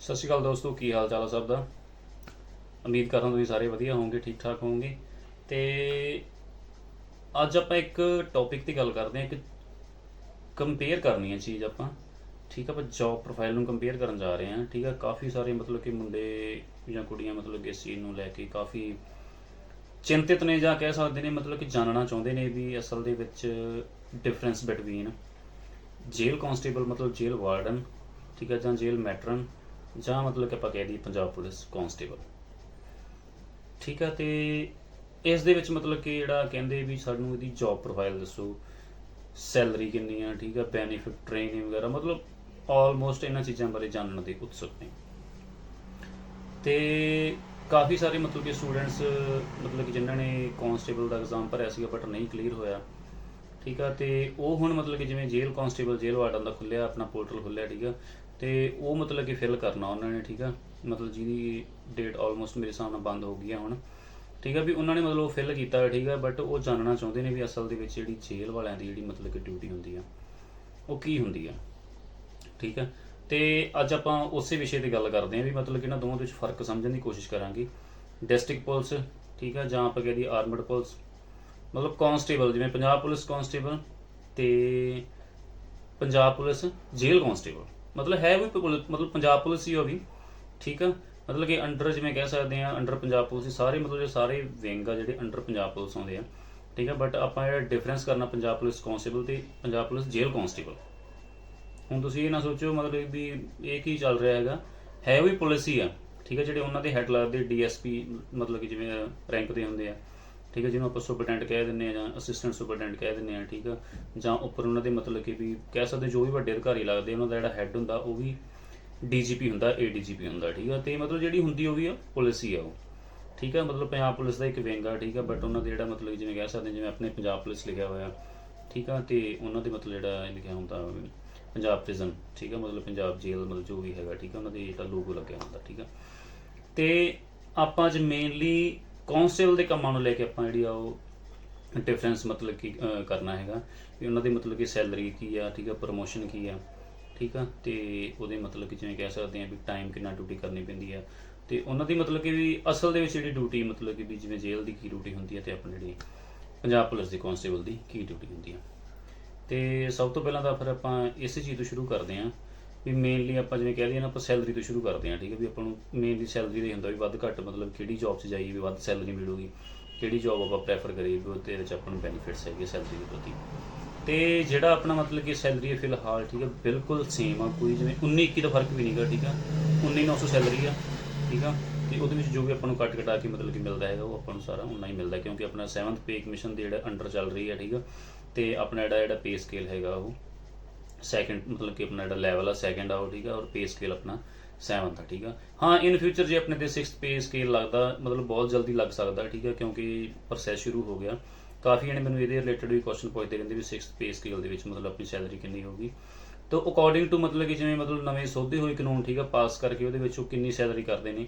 ਸਤਿ ਸ਼੍ਰੀ ਅਕਾਲ ਦੋਸਤੋ, ਕੀ ਹਾਲ ਚਾਲ ਹੈ ਸਭ ਦਾ? ਉਮੀਦ ਕਰਦਾ ਤੁਸੀਂ ਸਾਰੇ ਵਧੀਆ ਹੋਵੋਗੇ, ਠੀਕ ਠਾਕ ਹੋਵੋਗੇ। ਤੇ ਅੱਜ ਆਪਾਂ ਇੱਕ ਟੌਪਿਕ 'ਤੇ ਗੱਲ ਕਰਦੇ ਹਾਂ, ਇੱਕ ਕੰਪੇਅਰ ਕਰਨੀ ਹੈ ਚੀਜ਼ ਆਪਾਂ। ਠੀਕ ਆ, ਆਪਾਂ ਜੌਬ ਪ੍ਰੋਫਾਈਲ ਨੂੰ ਕੰਪੇਅਰ ਕਰਨ ਜਾ ਰਹੇ ਹਾਂ। ਠੀਕ ਆ, ਕਾਫੀ ਸਾਰੇ ਮਤਲਬ ਕਿ ਮੁੰਡੇ ਜਾਂ ਕੁੜੀਆਂ ਮਤਲਬ ਕਿ ਇਸ ਚੀਜ਼ ਨੂੰ ਲੈ ਕੇ ਕਾਫੀ ਚਿੰਤਿਤ ਨੇ ਜਾਂ ਕਹਿ ਸਕਦੇ ਨੇ, ਮਤਲਬ ਕਿ ਜਾਣਨਾ ਚਾਹੁੰਦੇ ਨੇ ਵੀ ਅਸਲ ਦੇ ਵਿੱਚ ਡਿਫਰੈਂਸ ਬਿਟਵੀਨ ਜੇਲ੍ਹ ਕਾਂਸਟੇਬਲ ਮਤਲਬ ਜੇਲ੍ਹ ਵਾਰਡਨ ਠੀਕ ਹੈ ਜਾਂ ਜੇਲ੍ਹ ਮੈਟਰਨ ਜਾਂ ਮਤਲਬ ਕਿ ਆਪਾਂ ਕਹਿ ਦਈਏ ਪੰਜਾਬ ਪੁਲਿਸ ਕਾਂਸਟੇਬਲ ਠੀਕ ਆ, ਤੇ ਇਸ ਦੇ ਵਿੱਚ ਮਤਲਬ ਕਿ ਜਿਹੜਾ ਕਹਿੰਦੇ ਵੀ ਸਾਨੂੰ ਇਹਦੀ ਜੌਬ ਪ੍ਰੋਫਾਈਲ ਦੱਸੋ ਸੈਲਰੀ ਕਿੰਨੀ ਆ, ਠੀਕ ਆ ਬੈਨੀਫਿਟ ਟ੍ਰੇਨਿੰਗ ਵਗੈਰਾ, ਮਤਲਬ ਆਲਮੋਸਟ ਇਹਨਾਂ ਚੀਜ਼ਾਂ ਬਾਰੇ ਜਾਣਨ ਦੇ ਉਤਸੁਕ ਨੇ। ਤੇ ਕਾਫੀ ਸਾਰੇ ਮਤਲਬ ਕਿ ਸਟੂਡੈਂਟਸ ਮਤਲਬ ਕਿ ਜਿਨ੍ਹਾਂ ਨੇ ਕਾਂਸਟੇਬਲ ਦਾ ਐਗਜ਼ਾਮ ਭਰਿਆ ਸੀਗਾ ਬਟ ਨਹੀਂ ਕਲੀਅਰ ਹੋਇਆ, ਠੀਕ ਆ, ਤੇ ਉਹ ਹੁਣ ਮਤਲਬ ਕਿ ਜਿਵੇਂ ਜੇਲ੍ਹ ਕਾਂਸਟੇਬਲ ਜੇਲ੍ਹ ਵਾਰਡਨ ਦਾ ਖੁੱਲਿਆ ਆਪਣਾ ਪੋਰਟਲ ਖੁੱਲਿਆ ਠੀਕ ਆ ਤੇ ਉਹ ਮਤਲਬ ਕਿ ਫਿਲ ਕਰਨਾ ਉਹਨਾਂ ਨੇ, ਠੀਕ ਆ? ਮਤਲਬ ਜਿਹਦੀ ਡੇਟ ਆਲਮੋਸਟ ਮੇਰੇ ਹਿਸਾਬ ਨਾਲ ਬੰਦ ਹੋ ਗਈ ਆ ਹੁਣ। ਠੀਕ ਆ ਵੀ ਉਹਨਾਂ ਨੇ ਮਤਲਬ ਉਹ ਫਿਲ ਕੀਤਾ ਠੀਕ ਆ ਬਟ ਉਹ ਜਾਣਨਾ ਚਾਹੁੰਦੇ ਨੇ ਵੀ ਅਸਲ ਦੇ ਵਿੱਚ ਜਿਹੜੀ ਜੇਲ੍ਹ ਵਾਲਿਆਂ ਦੀ ਜਿਹੜੀ ਮਤਲਬ ਕਿ ਡਿਊਟੀ ਹੁੰਦੀ ਆ, ਉਹ ਕੀ ਹੁੰਦੀ ਆ। ਠੀਕ ਆ? ਤੇ ਅੱਜ ਆਪਾਂ ਉਸੇ ਵਿਸ਼ੇ ਤੇ ਗੱਲ ਕਰਦੇ ਹਾਂ ਵੀ ਮਤਲਬ ਕਿ ਇਹਨਾਂ ਦੋਵਾਂ ਦੇ ਵਿੱਚ ਫ਼ਰਕ ਸਮਝਣ ਦੀ ਕੋਸ਼ਿਸ਼ ਕਰਾਂਗੇ। ਡਿਸਟ੍ਰਿਕਟ ਪੁਲਿਸ ਠੀਕ ਆ, ਜਾਂ ਆਪਾਂ ਕਹਦੇ ਆਰਮਡ ਪੁਲਿਸ ਮਤਲਬ ਕਾਂਸਟੇਬਲ ਜਿਵੇਂ ਪੰਜਾਬ ਪੁਲਿਸ ਕਾਂਸਟੇਬਲ ਤੇ ਪੰਜਾਬ ਪੁਲਿਸ ਜੇਲ੍ਹ ਕਾਂਸਟੇਬਲ ਮਤਲਬ ਹੈ ਵੀ ਪੁਲ- ਮਤਲਬ ਪੰਜਾਬ ਪੁਲਿਸ ਹੀ ਉਹ ਵੀ, ਠੀਕ ਆ? ਮਤਲਬ ਕਿ ਅੰਡਰ ਜਿਵੇਂ ਕਹਿ ਸਕਦੇ ਆ ਅੰਡਰ ਪੰਜਾਬ ਪੁਲਿਸ ਹੀ ਸਾਰੇ, ਮਤਲਬ ਜਿਹੜੇ ਸਾਰੇ ਵਿੰਗ ਆ ਜਿਹੜੇ ਅੰਡਰ ਪੰਜਾਬ ਪੁਲਿਸ ਆਉਂਦੇ ਆ, ਠੀਕ ਆ? ਬਟ ਆਪਾਂ ਜਿਹੜਾ ਡਿਫਰੈਂਸ ਕਰਨਾ ਪੰਜਾਬ ਪੁਲਿਸ ਕਾਂਸਟੇਬਲ ਤੇ ਪੰਜਾਬ ਪੁਲਿਸ ਜੇਲ੍ਹ ਕਾਂਸਟੇਬਲ ਹੁਣ ਤੁਸੀਂ ਇਹ ਨਾ ਸੋਚੋ ਮਤਲਬ ਵੀ ਇਹ ਕੀ ਚੱਲ ਰਿਹਾ ਹੈਗਾ? ਹੈ ਵੀ ਪੁਲਿਸ ਹੀ ਆ, ਠੀਕ ਆ? ਜਿਹੜੇ ਉਹਨਾਂ ਦੇ ਹੈਡ ਲੱਗਦੇ ਡੀਐਸਪੀ ਮਤਲਬ ਕਿ ਜਿਵੇਂ ਰੈਂਕ ਦੇ ਹੁੰਦੇ ਆ। ਠੀਕ ਹੈ, ਜਿਹਨੂੰ ਆਪਾਂ ਸੁਪਰਡੈਂਟ ਕਹਿ ਦਿੰਦੇ ਆ ਜਾਂ ਅਸਿਸਟੈਂਟ ਸੁਪਰਡੈਂਟ ਕਹਿ ਦਿੰਦੇ ਆ ਠੀਕ ਆ, ਜਾਂ ਉੱਪਰ ਉਹਨਾਂ ਦੇ ਮਤਲਬ ਕਿ ਵੀ ਕਹਿ ਸਕਦੇ ਜੋ ਵੀ ਵੱਡੇ ਅਧਿਕਾਰੀ ਲੱਗਦੇ ਉਹਨਾਂ ਦਾ ਜਿਹੜਾ ਹੈੱਡ ਹੁੰਦਾ, ਉਹ ਵੀ ਡੀਜੀਪੀ ਹੁੰਦਾ ਏਡੀਜੀਪੀ ਹੁੰਦਾ, ਠੀਕ ਆ, ਤੇ ਮਤਲਬ ਜਿਹੜੀ ਹੁੰਦੀ ਉਹ ਵੀ ਆ, ਪੁਲਿਸ ਹੀ ਆ ਉਹ, ਠੀਕ ਆ, ਮਤਲਬ ਪੰਜਾਬ ਪੁਲਿਸ ਦਾ ਇੱਕ ਵਿੰਗ ਆ, ਠੀਕ ਆ ਬਟ ਉਹਨਾਂ ਦੇ ਜਿਹੜਾ ਮਤਲਬ ਜਿਵੇਂ ਕਹਿ ਸਕਦੇ ਜਿਵੇਂ ਆਪਣੇ ਪੰਜਾਬ ਪੁਲਿਸ ਲਿਖਿਆ ਹੋਇਆ, ਠੀਕ ਆ, ਤੇ ਉਹਨਾਂ ਦੇ ਮਤਲਬ ਜਿਹੜਾ ਇਹ ਲਿਖਿਆ ਹੁੰਦਾ, ਪੰਜਾਬ ਪ੍ਰਿਜ਼ਨ ਠੀਕ ਆ, ਮਤਲਬ ਪੰਜਾਬ ਜੇਲ੍ਹ ਮਤਲਬ ਜੋ ਵੀ ਹੈਗਾ, ਠੀਕ ਆ, ਉਹਨਾਂ ਦੇ ਜਿਹੜਾ ਲੋਗੋ ਲੱਗਿਆ ਹੁੰਦਾ, ਠੀਕ ਆ, ਤੇ ਆਪਾਂ ਅੱਜ ਮੇਨਲੀ ਕਾਉਂਸਲ ਦੇ ਕੰਮਾਂ ਨੂੰ ਲੈ ਕੇ ਆਪਾਂ ਜਿਹੜੀ ਆ ਉਹ ਡਿਫਰੈਂਸ ਮਤਲਬ ਕਿ ਕਰਨਾ ਹੈਗਾ। ਵੀ ਉਹਨਾਂ ਦੀ ਮਤਲਬ ਕਿ ਸੈਲਰੀ ਕੀ ਆ, ਠੀਕ ਆ ਪ੍ਰੋਮੋਸ਼ਨ ਕੀ ਆ, ਠੀਕ ਆ? ਤੇ ਉਹਦੇ ਮਤਲਬ ਕਿ ਜਿਵੇਂ ਕਹਿ ਸਕਦੇ ਆ ਵੀ ਟਾਈਮ ਕਿੰਨਾ ਡਿਊਟੀ ਕਰਨੀ ਪੈਂਦੀ ਆ। ਤੇ ਉਹਨਾਂ ਦੀ ਮਤਲਬ ਕਿ ਵੀ ਅਸਲ ਦੇ ਵਿੱਚ ਜਿਹੜੀ ਡਿਊਟੀ ਮਤਲਬ ਕਿ ਵੀ ਜਿਵੇਂ ਜੇਲ੍ਹ ਦੀ ਕੀ ਡਿਊਟੀ ਹੁੰਦੀ ਹੈ ਤੇ ਆਪਣੀ ਜਿਹੜੀ ਪੰਜਾਬ ਪੁਲਿਸ ਦੀ ਕਾਂਸਟੇਬਲ ਦੀ ਕੀ ਡਿਊਟੀ ਹੁੰਦੀ ਆ। ਤੇ ਸਭ ਤੋਂ ਪਹਿਲਾਂ ਤਾਂ ਫਿਰ ਆਪਾਂ ਇਸੇ ਚੀਜ਼ ਤੋਂ ਸ਼ੁਰੂ ਕਰਦੇ ਹਾਂ ਵੀ ਮੇਨਲੀ ਆਪਾਂ ਜਿਵੇਂ ਕਹਿ ਲਈਏ ਨਾ, ਆਪਾਂ ਸੈਲਰੀ ਤੋਂ ਸ਼ੁਰੂ ਕਰਦੇ ਹਾਂ, ਠੀਕ ਹੈ ਵੀ ਆਪਾਂ ਨੂੰ ਮੇਨਲੀ ਸੈਲਰੀ ਦਾ ਹੀ ਹੁੰਦਾ ਵੀ ਵੱਧ ਘੱਟ, ਮਤਲਬ ਕਿਹੜੀ ਜੌਬ 'ਚ ਜਾਈਏ ਵੀ ਵੱਧ ਸੈਲਰੀ ਮਿਲੂਗੀ, ਕਿਹੜੀ ਜੌਬ ਆਪਾਂ ਪ੍ਰੈਫਰ ਕਰੀਏ ਵੀ ਉਹਦੇ ਵਿੱਚ ਆਪਾਂ ਨੂੰ ਬੈਨੀਫਿਟਸ ਹੈਗੇ ਸੈਲਰੀ ਦੇ ਪ੍ਰਤੀ। ਤੇ ਜਿਹੜਾ ਆਪਣਾ ਮਤਲਬ ਕਿ ਸੈਲਰੀ ਹੈ ਫਿਲਹਾਲ, ਠੀਕ ਹੈ, ਬਿਲਕੁਲ ਸੇਮ ਆ, ਕੋਈ ਜਿਵੇਂ 19 21 ਦਾ ਫ਼ਰਕ ਵੀ ਨਹੀਂਗਾ, ਠੀਕ ਆ। 19900 ਸੈਲਰੀ ਆ, ਠੀਕ ਆ। ਤੇ ਉਹਦੇ ਵਿੱਚ ਜੋ ਵੀ ਆਪਾਂ ਨੂੰ ਕੱਟ ਕਟਾ ਕੇ ਮਤਲਬ ਕਿ ਮਿਲਦਾ ਹੈਗਾ, ਉਹ ਆਪਾਂ ਨੂੰ ਸਾਰਾ ਉਨਾ ਹੀ ਮਿਲਦਾ, ਕਿਉਂਕਿ ਆਪਣਾ 7th ਪੇ ਕਮਿਸ਼ਨ ਦੇ ਜਿਹੜਾ ਅੰਡਰ ਚੱਲ ਰਹੀ ਹੈ, ਠੀਕ ਆ। ਤੇ ਆਪਣਾ ਜਿਹੜਾ ਜਿਹੜਾ ਪੇ ਸਕੇਲ ਹੈਗਾ ਉਹ ਸੈਕੰਡ ਮਤਲਬ ਕਿ ਆਪਣਾ ਜਿਹੜਾ ਲੈਵਲ ਆ ਸੈਕੰਡ ਆ ਉਹ, ਠੀਕ ਆ, ਔਰ ਪੇ ਸਕੇਲ ਆਪਣਾ 7th ਆ, ਠੀਕ ਆ। ਹਾਂ ਇਨ ਫਿਊਚਰ ਜੇ ਆਪਣੇ ਤੇ 6th ਪੇ ਸਕੇਲ ਲੱਗਦਾ, ਮਤਲਬ ਬਹੁਤ ਜਲਦੀ ਲੱਗ ਸਕਦਾ, ਠੀਕ ਆ, ਕਿਉਂਕਿ ਪ੍ਰੋਸੈਸ ਸ਼ੁਰੂ ਹੋ ਗਿਆ। ਕਾਫੀ ਜਣੇ ਮੈਨੂੰ ਇਹਦੇ ਰਿਲੇਟਡ ਵੀ ਕੁਐਸਚਨ ਪੁੱਛਦੇ ਰਹਿੰਦੇ ਵੀ 6th ਪੇ ਸਕੇਲ ਦੇ ਵਿੱਚ ਮਤਲਬ ਆਪਣੀ ਸੈਲਰੀ ਕਿੰਨੀ ਹੋਊਗੀ। ਤਾਂ ਅਕੋਰਡਿੰਗ ਟੂ ਮਤਲਬ ਕਿ ਜਿਵੇਂ ਮਤਲਬ ਨਵੇਂ ਸੋਧੇ ਹੋਏ ਕਾਨੂੰਨ, ਠੀਕ ਆ ਪਾਸ ਕਰਕੇ ਉਹਦੇ ਵਿੱਚ ਉਹ ਕਿੰਨੀ ਸੈਲਰੀ ਕਰਦੇ ਨੇ,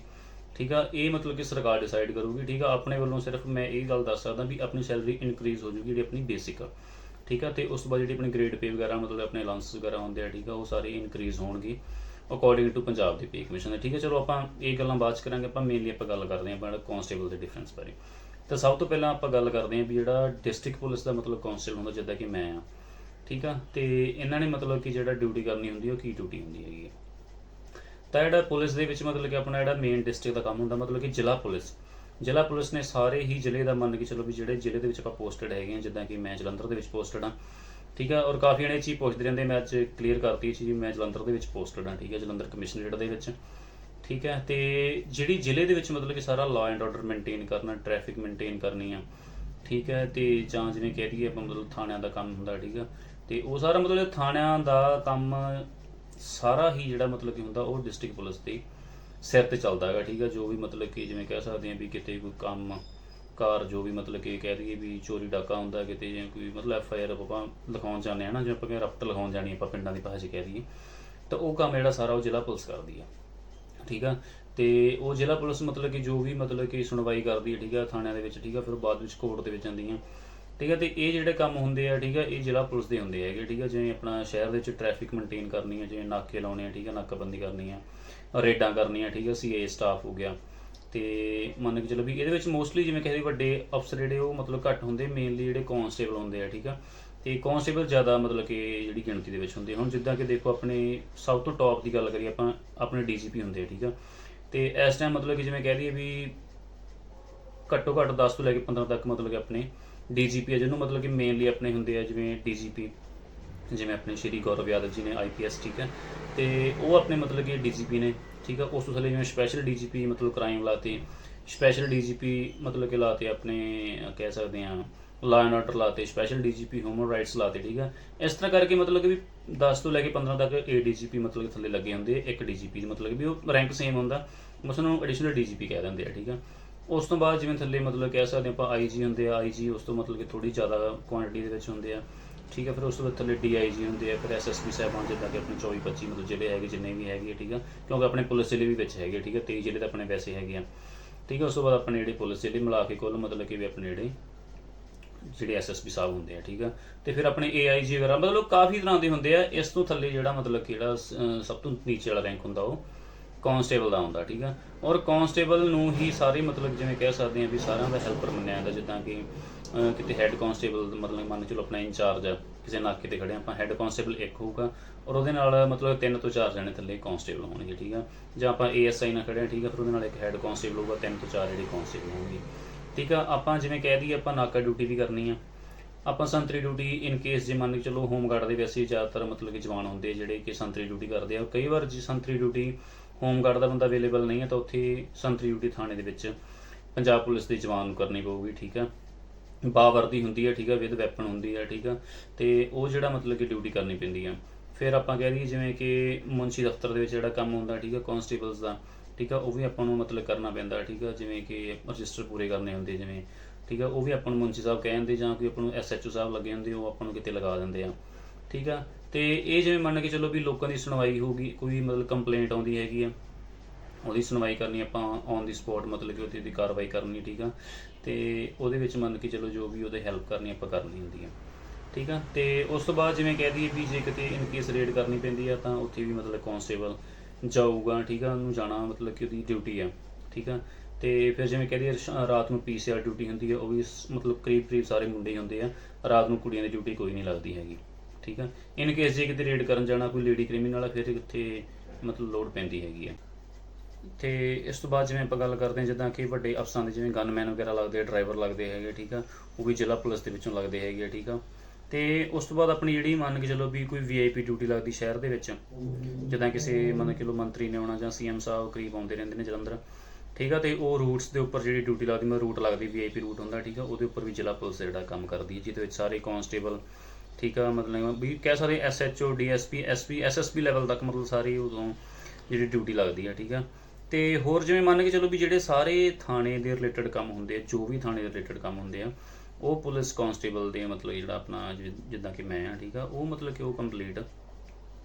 ਠੀਕ ਆ, ਇਹ ਮਤਲਬ ਕਿ ਸਰਕਾਰ ਡਿਸਾਈਡ ਕਰੂਗੀ, ਠੀਕ ਆ। ਆਪਣੇ ਵੱਲੋਂ ਸਿਰਫ ਮੈਂ ਇਹ ਗੱਲ ਦੱਸ ਸਕਦਾ ਵੀ ਆਪਣੀ ਸੈਲਰੀ ਇਨਕਰੀਜ਼ ਹੋ ਜੂਗੀ ਜਿਹੜੀ ਆਪਣੀ ਬੇਸਿਕ ਆ। ਠੀਕ ਆ, ਤੇ ਉਸ ਤੋਂ ਬਾਅਦ ਜਿਹੜੀ ਆਪਣੀ ਗ੍ਰੇਡ ਪੇ ਵਗੈਰਾ, ਮਤਲਬ ਆਪਣੇ ਅਲਾਉਂਸ ਵਗੈਰਾ ਹੁੰਦੇ ਆ, ਠੀਕ ਆ, ਉਹ ਸਾਰੇ ਇਨਕਰੀਜ਼ ਹੋਣਗੇ ਅਕੋਰਡਿੰਗ ਟੂ ਪੰਜਾਬ ਦੇ ਪੇ ਕਮਿਸ਼ਨ ਦੇ। ਠੀਕ ਹੈ ਚਲੋ ਆਪਾਂ ਇਹ ਗੱਲਾਂ ਬਾਅਦ ਚ ਕਰਾਂਗੇ, ਆਪਾਂ ਮੇਨਲੀ ਆਪਾਂ ਗੱਲ ਕਰਦੇ ਹਾਂ ਆਪਾਂ ਕਾਂਸਟੇਬਲ ਦੇ ਡਿਫਰੈਂਸ ਬਾਰੇ। ਤਾਂ ਸਭ ਤੋਂ ਪਹਿਲਾਂ ਆਪਾਂ ਗੱਲ ਕਰਦੇ ਹਾਂ ਵੀ ਜਿਹੜਾ ਡਿਸਟ੍ਰਿਕਟ ਪੁਲਿਸ ਦਾ ਮਤਲਬ ਕਾਂਸਟੇਬਲ ਹੁੰਦਾ, ਜਿੱਦਾਂ ਕਿ ਮੈਂ ਆ ਠੀਕ ਆ, ਤੇ ਇਹਨਾਂ ਨੇ ਮਤਲਬ ਕਿ ਜਿਹੜਾ ਡਿਊਟੀ ਕਰਨੀ ਹੁੰਦੀ ਉਹ ਕੀ ਡਿਊਟੀ ਹੁੰਦੀ ਹੈਗੀ ਹੈ ਤਾਂ ਜਿਹੜਾ ਪੁਲਿਸ ਦੇ ਵਿੱਚ ਮਤਲਬ ਕਿ ਆਪਣਾ ਜਿਹੜਾ ਮੇਨ ਡਿਸਟ੍ਰਿਕਟ ਦਾ ਕੰਮ ਹੁੰਦਾ, ਮਤਲਬ ਕਿ ਜ਼ਿਲ੍ਹਾ ਪੁਲਿਸ। ਜ਼ਿਲ੍ਹਾ ਪੁਲਿਸ ਨੇ ਸਾਰੇ ਹੀ ਜ਼ਿਲ੍ਹੇ ਦਾ ਮੰਨ ਕੇ ਚਲੋ ਵੀ ਜਿਹੜੇ ਜ਼ਿਲ੍ਹੇ ਦੇ ਵਿੱਚ ਆਪਾਂ ਪੋਸਟਡ ਹੈਗੇ ਆ, ਜਿੱਦਾਂ ਕਿ ਮੈਂ ਜਲੰਧਰ ਦੇ ਵਿੱਚ ਪੋਸਟਡ ਆ ਠੀਕ ਆ? ਔਰ ਕਾਫੀ ਜਣੇ ਚੀਜ਼ ਪੁੱਛਦੇ ਰਹਿੰਦੇ, ਮੈਂ ਅੱਜ ਕਲੀਅਰ ਕਰਤੀ ਇਹ ਵੀ ਮੈਂ ਜਲੰਧਰ ਦੇ ਵਿੱਚ ਪੋਸਟਡ ਆ ਠੀਕ ਹੈ ਜਲੰਧਰ ਕਮਿਸ਼ਨਰੇਟ ਦੇ ਵਿੱਚ, ਠੀਕ ਹੈ ਤੇ ਜਿਹੜੀ ਜ਼ਿਲ੍ਹੇ ਦੇ ਵਿੱਚ ਮਤਲਬ ਕਿ ਸਾਰਾ ਲਾਅ ਐਂਡ ਆਰਡਰ ਮੇਨਟੇਨ ਕਰਨਾ ਟ੍ਰੈਫਿਕ ਮੇਨਟੇਨ ਕਰਨੀ ਆ, ਠੀਕ ਹੈ ਤੇ ਜਾਂ ਜਿਵੇਂ ਕਹਿ ਦਈਏ ਆਪਾਂ ਮਤਲਬ ਥਾਣਿਆਂ ਦਾ ਕੰਮ ਹੁੰਦਾ, ਠੀਕ ਆ? ਤੇ ਉਹ ਸਾਰਾ ਮਤਲਬ ਥਾਣਿਆਂ ਦਾ ਕੰਮ ਸਾਰਾ ਹੀ ਜਿਹੜਾ ਮਤਲਬ ਕਿ ਹੁੰਦਾ ਉਹ ਡਿਸਟ੍ਰਿਕਟ ਪੁਲਿਸ ਦੇ ਸਿਰ ਤੇ ਚੱਲਦਾ ਹੈਗਾ, ਠੀਕ ਆ ਜੋ ਵੀ ਮਤਲਬ ਕਿ ਜਿਵੇਂ ਕਹਿ ਸਕਦੇ ਆ ਵੀ ਕਿਤੇ ਕੋਈ ਕੰਮ ਕਾਰ ਜੋ ਵੀ ਮਤਲਬ ਕਿ ਕਹਿ ਦਈਏ ਵੀ ਚੋਰੀ ਡਾਕਾ ਹੁੰਦਾ, ਕਿਤੇ ਜਾਂ ਕੋਈ ਮਤਲਬ ਐਫ ਆਈ ਆਰ ਆਪਾਂ ਲਿਖਾਉਣ ਜਾਂਦੇ ਆ ਨਾ ਜਿਵੇਂ ਆਪਾਂ ਕਹਿੰਦੇ ਰਫਟ ਲਿਖਾਉਣ ਜਾਣੀ ਆਪਾਂ ਪਿੰਡਾਂ ਦੀ ਭਾਸ਼ਾ 'ਚ ਕਹਿ ਦਈਏ, ਤਾਂ ਉਹ ਕੰਮ ਜਿਹੜਾ ਸਾਰਾ ਉਹ ਜ਼ਿਲ੍ਹਾ ਪੁਲਿਸ ਕਰਦੀ ਆ, ਠੀਕ ਆ? ਤੇ ਉਹ ਜ਼ਿਲ੍ਹਾ ਪੁਲਿਸ ਮਤਲਬ ਕਿ ਜੋ ਵੀ ਮਤਲਬ ਕਿ ਸੁਣਵਾਈ ਕਰਦੀ ਹੈ ਠੀਕ ਆ, ਥਾਣਿਆਂ ਦੇ ਵਿੱਚ, ਠੀਕ ਆ, ਫਿਰ ਬਾਅਦ ਵਿੱਚ ਕੋਰਟ ਦੇ ਵਿੱਚ ਜਾਂਦੀਆਂ ਠੀਕ ਹੈ, ਤੇ ਇਹ ਜਿਹੜੇ ਕੰਮ ਹੁੰਦੇ ਆ, ਠੀਕ ਹੈ, ਇਹ ਜ਼ਿਲ੍ਹਾ ਪੁਲਿਸ ਦੇ ਹੁੰਦੇ ਹੈਗੇ, ਠੀਕ ਹੈ, ਜਿਵੇਂ ਆਪਣਾ ਸ਼ਹਿਰ ਦੇ ਵਿੱਚ ਟ੍ਰੈਫਿਕ ਮੇਨਟੇਨ ਕਰਨੀ ਹੈ, ਜਿਵੇਂ ਨਾਕੇ ਲਾਉਣੇ ਆ, ਠੀਕ ਹੈ, ਨਾਕਾਬੰਦੀ ਕਰਨੀ ਆ, ਰੇਡਾਂ ਕਰਨੀਆਂ, ਠੀਕ ਹੈ ਸੀਏ ਸਟਾਫ ਹੋ ਗਿਆ। ਤੇ ਮੰਨ ਕੇ ਚਲੋ ਵੀ ਇਹਦੇ ਵਿੱਚ ਮੋਸਟਲੀ ਜਿਵੇਂ ਕਹਿੰਦੇ ਵੱਡੇ ਅਫਸਰ ਜਿਹੜੇ ਉਹ ਮਤਲਬ ਘੱਟ ਹੁੰਦੇ ਮੇਨਲੀ ਜਿਹੜੇ ਕਾਂਸਟੇਬਲ ਹੁੰਦੇ ਆ, ਠੀਕ ਆ ਤੇ ਕਾਂਸਟੇਬਲ ਜ਼ਿਆਦਾ ਮਤਲਬ ਕਿ ਜਿਹੜੀ ਗਿਣਤੀ ਦੇ ਵਿੱਚ ਹੁੰਦੇ ਹੁਣ ਜਿੱਦਾਂ ਕਿ ਦੇਖੋ, ਆਪਣੇ ਸਭ ਤੋਂ ਟੌਪ ਦੀ ਗੱਲ ਕਰੀਏ ਆਪਾਂ, ਆਪਣੇ ਡੀਜੀਪੀ ਹੁੰਦੇ ਆ, ਠੀਕ ਆ ਤੇ ਇਸ ਟਾਈਮ ਮਤਲਬ ਕਿ ਜਿਵੇਂ ਕਹਿ ਲਈਏ ਵੀ ਘੱਟੋ ਘੱਟ 10 ਤੋਂ ਲੈ ਕੇ 15 ਤੱਕ ਮਤਲਬ ਕਿ ਆਪਣੇ ਡੀਜੀਪੀ ਆ ਜਿਹਨੂੰ ਮਤਲਬ ਕਿ ਮੇਨਲੀ ਆਪਣੇ ਹੁੰਦੇ ਆ ਜਿਵੇਂ ਡੀਜੀਪੀ ਜਿਵੇਂ ਆਪਣੇ ਸ਼੍ਰੀ ਗੌਰਵ ਯਾਦਵ ਜੀ ਨੇ ਆਈਪੀਐਸ ਠੀਕ ਹੈ। ਤੇ ਉਹ ਆਪਣੇ ਮਤਲਬ ਕਿ ਡੀਜੀਪੀ ਨੇ ਠੀਕ ਆ ਉਸ ਤੋਂ ਥੱਲੇ ਜਿਵੇਂ ਸਪੈਸ਼ਲ ਡੀਜੀਪੀ ਮਤਲਬ ਕ੍ਰਾਈਮ ਲਾਤੇ ਸਪੈਸ਼ਲ ਡੀਜੀਪੀ ਮਤਲਬ ਕਿ ਲਾਤੇ ਆਪਣੇ ਕਹਿ ਸਕਦੇ ਆ ਲਾ ਐਂਡ ਆਰਡਰ ਲਾਤੇ ਸਪੈਸ਼ਲ ਡੀਜੀਪੀ ਹਿਊਮਨ ਰਾਈਟਸ ਲਾਤੇ ਠੀਕ ਆ ਇਸ ਤਰ੍ਹਾਂ ਕਰਕੇ ਮਤਲਬ ਕਿ ਵੀ 10 ਤੋਂ ਲੈ ਕੇ 15 ਤੱਕ ਏ ਏਡੀਜੀਪੀ ਮਤਲਬ ਕਿ ਥੱਲੇ ਲੱਗੇ ਹੁੰਦੇ ਆ, ਇੱਕ ਡੀਜੀਪੀ ਦੀ ਮਤਲਬ ਕਿ ਵੀ ਉਹ ਰੈਂਕ ਸੇਮ ਹੁੰਦਾ। ਬਸ ਉਹਨੂੰ ਐਡੀਸ਼ਨਲ ਡੀਜੀਪੀ ਕਹਿ ਦਿੰਦੇ ਆ ਠੀਕ ਆ ਉਸ ਤੋਂ ਬਾਅਦ ਜਿਵੇਂ ਥੱਲੇ ਮਤਲਬ ਕਹਿ ਸਕਦੇ ਆਪਾਂ ਆਈਜੀ ਹੁੰਦੇ ਆ ਆਈਜੀ ਉਸ ਤੋਂ ਮਤਲਬ ਕਿ ਥੋੜੀ ਜ਼ਿਆਦਾ ਕੁਆਂਟੀਟੀ ਦੇ ਵਿੱਚ ਹੁੰਦੇ ਆ। ਠੀਕ ਹੈ ਫਿਰ ਉਸ ਤੋਂ ਬਾਅਦ ਥੱਲੇ ਡੀਆਈਜੀ ਹੁੰਦੇ ਆ, ਫਿਰ ਐਸਐਸਪੀ ਸਾਹਿਬਾਨ ਜਿੱਦਾਂ ਕਿ ਆਪਣੇ 24 25 ਮਤਲਬ ਜ਼ਿਲ੍ਹੇ ਹੈਗੇ, ਜਿੰਨੇ ਵੀ ਹੈਗੇ, ਠੀਕ ਆ। ਕਿਉਂਕਿ ਆਪਣੇ ਪੁਲਿਸ ਜ਼ਿਲ੍ਹੇ ਵੀ ਵਿੱਚ ਹੈਗੇ, ਠੀਕ ਹੈ 23 ਜ਼ਿਲ੍ਹੇ ਤਾਂ ਆਪਣੇ ਵੈਸੇ ਹੈਗੇ ਆ। ਠੀਕ ਹੈ ਉਸ ਤੋਂ ਬਾਅਦ ਆਪਣੇ ਜਿਹੜੇ ਪੁਲਿਸ ਜ਼ਿਲ੍ਹੇ ਮਿਲਾ ਕੇ ਕੁੱਲ ਮਤਲਬ ਕਿ ਵੀ ਆਪਣੇ ਜਿਹੜੇ ਜਿਹੜੇ ਐਸਐਸਪੀ ਸਾਹਿਬ ਹੁੰਦੇ ਆ, ਠੀਕ ਆ। ਤੇ ਫਿਰ ਆਪਣੇ ਏਆਈਜੀ ਵਗੈਰਾ, ਮਤਲਬ ਕਾਫੀ ਤਰ੍ਹਾਂ ਦੇ ਹੁੰਦੇ ਆ। ਇਸ ਤੋਂ ਥੱਲੇ ਜਿਹੜਾ ਮਤਲਬ ਕਿ ਜਿਹੜਾ ਸਭ ਤੋਂ ਨੀਚੇ ਵਾਲਾ ਰੈਂਕ ਹੁੰਦਾ ਉਹ ਕਾਂਸਟੇਬਲ ਦਾ ਹੁੰਦਾ, ਠੀਕ ਆ? ਔਰ ਕਾਂਸਟੇਬਲ ਨੂੰ ਹੀ ਸਾਰੇ ਮਤਲਬ ਜਿਵੇਂ ਕਹਿ ਸਕਦੇ ਆ ਵੀ ਸਾਰਿਆਂ ਦਾ ਹੈਲਪਰ ਮੰਨਿਆ ਜਾਂਦਾ, ਜਿੱਦਾਂ ਕਿ ਕਿਤੇ ਹੈੱਡ ਕਾਂਸਟੇਬਲ ਮਤਲਬ ਮੰਨ ਚਲੋ ਆਪਣਾ ਇੰਚਾਰਜ ਆ, ਕਿਸੇ ਨਾਕੇ ਤੇ ਖੜੇ ਆਪਾਂ ਹੈੱਡ ਕਾਂਸਟੇਬਲ ਇੱਕ ਹੋਊਗਾ, ਔਰ ਉਹਦੇ ਨਾਲ ਮਤਲਬ ਤਿੰਨ ਤੋਂ ਚਾਰ ਜਣੇ ਥੱਲੇ ਕਾਂਸਟੇਬਲ ਹੋਣਗੇ, ਠੀਕ ਆ? ਜਾਂ ਆਪਾਂ ਏਐਸਆਈ ਨਾਲ ਖੜੇ ਆ, ਠੀਕ ਆ, ਫਿਰ ਉਹਦੇ ਨਾਲ ਇੱਕ ਹੈੱਡ ਕਾਂਸਟੇਬਲ ਹੋਊਗਾ, ਤਿੰਨ ਤੋਂ ਚਾਰ ਜਿਹੜੇ ਕਾਂਸਟੇਬਲ ਹੋਣਗੇ, ਠੀਕ ਆ? ਆਪਾਂ ਜਿਵੇਂ ਕਹਿ ਦਈਏ ਆਪਾਂ ਨਾਕਾ ਡਿਊਟੀ ਵੀ ਕਰਨੀ ਆ, ਆਪਾਂ ਸੰਤਰੀ ਡਿਊਟੀ ਇਨ ਕੇਸ ਜੇ ਮੰਨ ਕੇ ਚਲੋ ਹੋਮਗਾਰਡ ਦੇ ਵੈਸੇ ਜ਼ਿਆਦਾਤਰ ਮਤਲਬ ਕਿ ਜਵਾਨ ਹੁੰਦੇ ਜਿਹੜੇ ਕਿ ਸੰਤਰੀ ਡਿਊਟੀ ਕਰਦੇ ਆ, ਕਈ ਵਾਰ ਜੇ ਸੰਤਰੀ ਡਿਊਟੀ ਹੋਮਗਾਰਡ ਦਾ ਬੰਦਾ ਅਵੇਲੇਬਲ ਨਹੀਂ ਹੈ ਤਾਂ ਉੱਥੇ ਸੰਤਰੀ ਡਿਊਟੀ ਥਾਣੇ ਦੇ ਵਿੱਚ ਪੰਜਾਬ ਪੁਲਿਸ ਦੇ ਜਵਾਨ ਨੂੰ ਕਰਨੀ ਪਊਗੀ, ਠੀਕ ਆ? ਬਾਵਰਦੀ ਹੁੰਦੀ ਹੈ, ਠੀਕ ਆ ਵਿਦ ਵੈਪਨ ਹੁੰਦੀ ਹੈ, ਠੀਕ ਆ? ਤੇ ਉਹ ਜਿਹੜਾ ਮਤਲਬ ਕਿ ਡਿਊਟੀ ਕਰਨੀ ਪੈਂਦੀ ਆ। ਫਿਰ ਆਪਾਂ ਕਹਿ ਲਈਏ ਜਿਵੇਂ ਕਿ ਮੁਨਸ਼ੀ ਦਫ਼ਤਰ ਦੇ ਵਿੱਚ ਜਿਹੜਾ ਕੰਮ ਹੁੰਦਾ, ਠੀਕ ਆ ਕਾਂਸਟੇਬਲਸ ਦਾ, ਠੀਕ ਆ, ਉਹ ਵੀ ਆਪਾਂ ਨੂੰ ਮਤਲਬ ਕਰਨਾ ਪੈਂਦਾ, ਠੀਕ ਆ? ਜਿਵੇਂ ਕਿ ਰਜਿਸਟਰ ਪੂਰੇ ਕਰਨੇ ਹੁੰਦੇ, ਜਿਵੇਂ, ਠੀਕ ਆ? ਉਹ ਵੀ ਆਪਾਂ ਨੂੰ ਮੁਨਸ਼ੀ ਸਾਹਿਬ ਕਹਿੰਦੇ ਜਾਂ ਕੋਈ ਆਪਾਂ ਨੂੰ ਐਸਐਚਓ ਸਾਹਿਬ ਲੱਗੇ ਹੁੰਦੇ, ਉਹ ਆਪਾਂ ਨੂੰ ਕਿਤੇ ਲਗਾ ਦਿੰਦੇ ਆ, ਠੀਕ ਆ? ਤੇ ਇਹ ਜਿਵੇਂ ਮੰਨ ਕੇ ਚੱਲੋ ਵੀ ਲੋਕਾਂ ਦੀ ਸੁਣਵਾਈ ਹੋਊਗੀ, ਕੋਈ ਮਤਲਬ ਕੰਪਲੇਂਟ ਆਉਂਦੀ ਹੈਗੀ ਆ, ਉਹਦੀ ਸੁਣਵਾਈ ਕਰਨੀ ਆਪਾਂ ਔਨ ਦੀ ਸਪੌਟ ਮਤਲਬ ਕਿ ਉਹਦੀ ਦੀ ਕਾਰਵਾਈ ਕਰਨੀ, ਠੀਕ ਆ? ਤੇ ਉਹਦੇ ਵਿੱਚ ਮੰਨ ਕੇ ਚਲੋ ਜੋ ਵੀ ਉਹਦੇ ਹੈਲਪ ਕਰਨੀ ਆਪਾਂ ਕਰਨੀ ਹੁੰਦੀ ਆ, ਠੀਕ ਆ? ਤੇ ਉਸ ਤੋਂ ਬਾਅਦ ਜਿਵੇਂ ਕਹਿ ਦਈਏ ਵੀ ਜੇ ਕਿਤੇ ਇਨ ਕੇਸ ਰੇਡ ਕਰਨੀ ਪੈਂਦੀ ਆ, ਤਾਂ ਉੱਥੇ ਵੀ ਮਤਲਬ ਕਾਂਸਟੇਬਲ ਜਾਊਗਾ, ਠੀਕ ਆ? ਉਹਨੂੰ ਜਾਣਾ ਮਤਲਬ ਕਿ ਉਹਦੀ ਡਿਊਟੀ ਆ, ਠੀਕ ਆ? ਤੇ ਫਿਰ ਜਿਵੇਂ ਕਹਿ ਦਈਏ ਸ਼- ਰਾਤ ਨੂੰ ਪੀਸੀਆਰ ਡਿਊਟੀ ਹੁੰਦੀ ਆ, ਉਹ ਵੀ ਮਤਲਬ ਕਰੀਬ ਕਰੀਬ ਸਾਰੇ ਮੁੰਡੇ ਹੀ ਹੁੰਦੇ ਆ, ਰਾਤ ਨੂੰ ਕੁੜੀਆਂ ਦੀ ਡਿਊਟੀ ਕੋਈ ਨਹੀਂ ਲੱਗਦੀ ਹੈਗੀ। ਠੀਕ ਆ? ਇਨ ਕੇਸ ਜੇ ਕਿਤੇ ਰੇਡ ਕਰਨ ਜਾਣਾ, ਕੋਈ ਲੇਡੀ ਕ੍ਰਿਮੀਨਲ ਆ ਫਿਰ ਉੱਥੇ ਮਤਲਬ ਲੋਡ ਪੈਂਦੀ ਹੈਗੀ ਆ। ਤੇ ਇਸ ਤੋਂ ਬਾਅਦ ਜਿਵੇਂ ਆਪਾਂ ਗੱਲ ਕਰਦੇ ਹਾਂ, ਜਿੱਦਾਂ ਕਿ ਵੱਡੇ ਅਫਸਰਾਂ ਦੇ ਜਿਵੇਂ ਗਨਮੈਨ ਵਗੈਰਾ ਲੱਗਦੇ ਆ ਡਰਾਈਵਰ ਲੱਗਦੇ ਹੈਗੇ, ਠੀਕ ਆ? ਉਹ ਵੀ ਜ਼ਿਲ੍ਹਾ ਪੁਲਿਸ ਦੇ ਵਿੱਚੋਂ ਲੱਗਦੇ ਹੈਗੇ ਆ, ਠੀਕ ਆ? ਤੇ ਉਸ ਤੋਂ ਬਾਅਦ ਆਪਣੀ ਜਿਹੜੀ ਮੰਨ ਕੇ ਚਲੋ ਵੀ ਕੋਈ ਵੀਆਈਪੀ ਡਿਊਟੀ ਲੱਗਦੀ ਸ਼ਹਿਰ ਦੇ ਵਿੱਚ, ਜਿੱਦਾਂ ਕਿਸੇ ਮੰਨ ਕੇ ਲੋ ਮੰਤਰੀ ਨੇ ਆਉਣਾ ਜਾਂ ਸੀਐਮ ਸਾਹਿਬ ਕਰੀਬ ਆਉਂਦੇ ਰਹਿੰਦੇ ਨੇ ਜਲੰਧਰ, ਠੀਕ ਆ? ਤੇ ਉਹ ਰੂਟਸ ਦੇ ਉੱਪਰ ਜਿਹੜੀ ਡਿਊਟੀ ਲੱਗਦੀ ਮੈਂ ਰੂਟ ਲੱਗਦੀ ਵੀਆਈਪੀ ਰੂਟ ਹੁੰਦਾ, ਠੀਕ ਆ? ਉਹਦੇ ਉੱਪਰ ਵੀ ਜ਼ਿਲ੍ਹਾ ਪੁਲਿਸ ਜਿਹੜਾ ਕੰਮ ਕਰਦੀ ਹੈ, ਜਿਹਦੇ ਵਿੱਚ ਸਾਰੇ ਕਾਂਸਟੇਬਲ ਠੀਕ ਆ, ਮਤਲਬ ਵੀ ਕਹਿ ਸਕਦੇ SHO DSP SP P level ਤੱਕ ਮਤਲਬ ਸਾਰੀ ਉਦੋਂ ਜਿਹੜੀ ਡਿਊਟੀ ਲੱਗਦੀ ਆ, ਠੀਕ ਆ। ਤੇ ਹੋਰ ਜਿਵੇਂ ਮੰਨ ਕੇ ਚਲੋ ਵੀ ਜਿਹੜੇ ਸਾਰੇ ਥਾਣੇ ਦੇ ਰਿਲੇਟਡ ਕੰਮ ਹੁੰਦੇ ਆ, ਜੋ ਵੀ ਥਾਣੇ ਦੇ ਰਿਲੇਟਡ ਕੰਮ ਹੁੰਦੇ ਆ, ਉਹ ਪੁਲਿਸ ਕਾਂਸਟੇਬਲ ਦੇ ਮਤਲਬ ਜਿਹੜਾ ਆਪਣਾ ਜਿੱਦਾਂ ਕਿ ਮੈਂ ਆ, ਠੀਕ ਆ, ਉਹ ਮਤਲਬ ਕਿ ਉਹ ਕੰਪਲੀਟ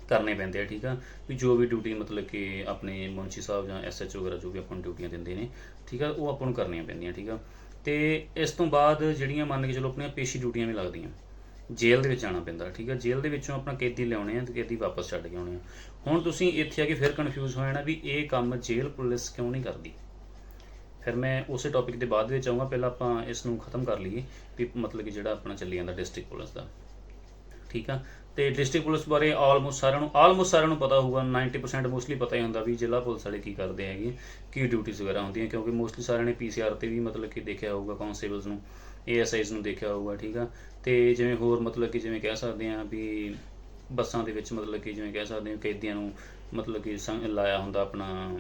ਕਰਨੇ ਪੈਂਦੇ ਆ, ਠੀਕ ਆ। ਵੀ ਜੋ ਵੀ ਡਿਊਟੀ ਮਤਲਬ ਕਿ ਆਪਣੇ ਮੁਨਸ਼ੀ ਸਾਹਿਬ ਜਾਂ ਐਸਐਚਓ ਵਗੈਰਾ ਜੋ ਵੀ ਆਪਾਂ ਨੂੰ ਡਿਊਟੀਆਂ ਦਿੰਦੇ ਨੇ, ਠੀਕ ਆ, ਉਹ ਆਪਾਂ ਨੂੰ ਕਰਨੀਆਂ ਪੈਂਦੀਆਂ, ਠੀਕ ਆ। ਤੇ ਇਸ ਤੋਂ ਬਾਅਦ ਜਿਹੜੀਆਂ ਮੰਨ ਕੇ ਚਲੋ ਆਪਣੀਆਂ ਪੇਸ਼ੀ ਡਿਊਟੀਆਂ ਵੀ ਲੱਗਦੀਆਂ। ਜੇਲ੍ਹ ਦੇ ਵਿੱਚ ਜਾਣਾ ਪੈਂਦਾ, ਠੀਕ ਆ? ਜੇਲ੍ਹ ਦੇ ਵਿੱਚੋਂ ਆਪਣਾ ਕੈਦੀ ਲਿਆਉਣੇ ਆ ਤੇ ਕੈਦੀ ਵਾਪਸ ਛੱਡ ਕੇ ਆਉਣੇ ਆ। ਹੁਣ ਤੁਸੀਂ ਇੱਥੇ ਆ ਕੇ ਫਿਰ ਕਨਫਿਊਜ਼ ਹੋ ਜਾਣਾ ਵੀ ਇਹ ਕੰਮ ਜੇਲ੍ਹ ਪੁਲਿਸ ਕਿਉਂ ਨਹੀਂ ਕਰਦੀ? ਫਿਰ ਮੈਂ ਉਸੇ ਟੌਪਿਕ ਦੇ ਬਾਅਦ ਵਿੱਚ ਆਉਂਗਾ ਪਹਿਲਾਂ ਆਪਾਂ ਇਸ ਨੂੰ ਖਤਮ ਕਰ ਲਈਏ ਵੀ ਮਤਲਬ ਕਿ ਜਿਹੜਾ ਆਪਣਾ ਚੱਲੀ ਜਾਂਦਾ ਡਿਸਟ੍ਰਿਕਟ ਪੁਲਿਸ ਦਾ। ਠੀਕ ਆ? ਤੇ ਡਿਸਟ੍ਰਿਕਟ ਪੁਲਿਸ ਬਾਰੇ ਆਲਮੋਸਟ ਸਾਰਿਆਂ ਨੂੰ ਆਲਮੋਸਟ ਸਾਰਿਆਂ ਨੂੰ ਪਤਾ ਹੋਊਗਾ 90% ਮੋਸਟਲੀ ਪਤਾ ਹੀ ਹੁੰਦਾ ਵੀ ਜ਼ਿਲ੍ਹਾ ਪੁਲਿਸ ਵਾਲੇ ਕੀ ਕਰਦੇ ਹੈਗੇ, ਕੀ ਡਿਊਟੀਆਂ ਵਗੈਰਾ ਹੁੰਦੀਆਂ, ਕਿਉਂਕਿ ਮੋਸਟਲੀ ਸਾਰਿਆਂ ਨੇ ਪੀਸੀਆਰ ਤੇ ਵੀ ਮਤਲਬ ਕਿ ਦੇਖਿਆ ਹੋਊਗਾ ਕਾਂਸਟੇਬਲਸ ਨੂੰ। ਏਐਸਆਈਸ ਨੂੰ ਦੇਖਿਆ ਹੋਊਗਾ, ਠੀਕ ਆ? ਤੇ ਜਿਵੇਂ ਹੋਰ ਮਤਲਬ ਕਿ ਜਿਵੇਂ ਕਹਿ ਸਕਦੇ ਆ ਵੀ ਬੱਸਾਂ ਦੇ ਵਿੱਚ ਮਤਲਬ ਕਿ ਜਿਵੇਂ ਕਹਿ ਸਕਦੇ ਹਾਂ ਕੈਦੀਆਂ ਨੂੰ ਮਤਲਬ ਕਿ ਸੰਗ ਲਾਇਆ ਹੁੰਦਾ ਆਪਣਾ,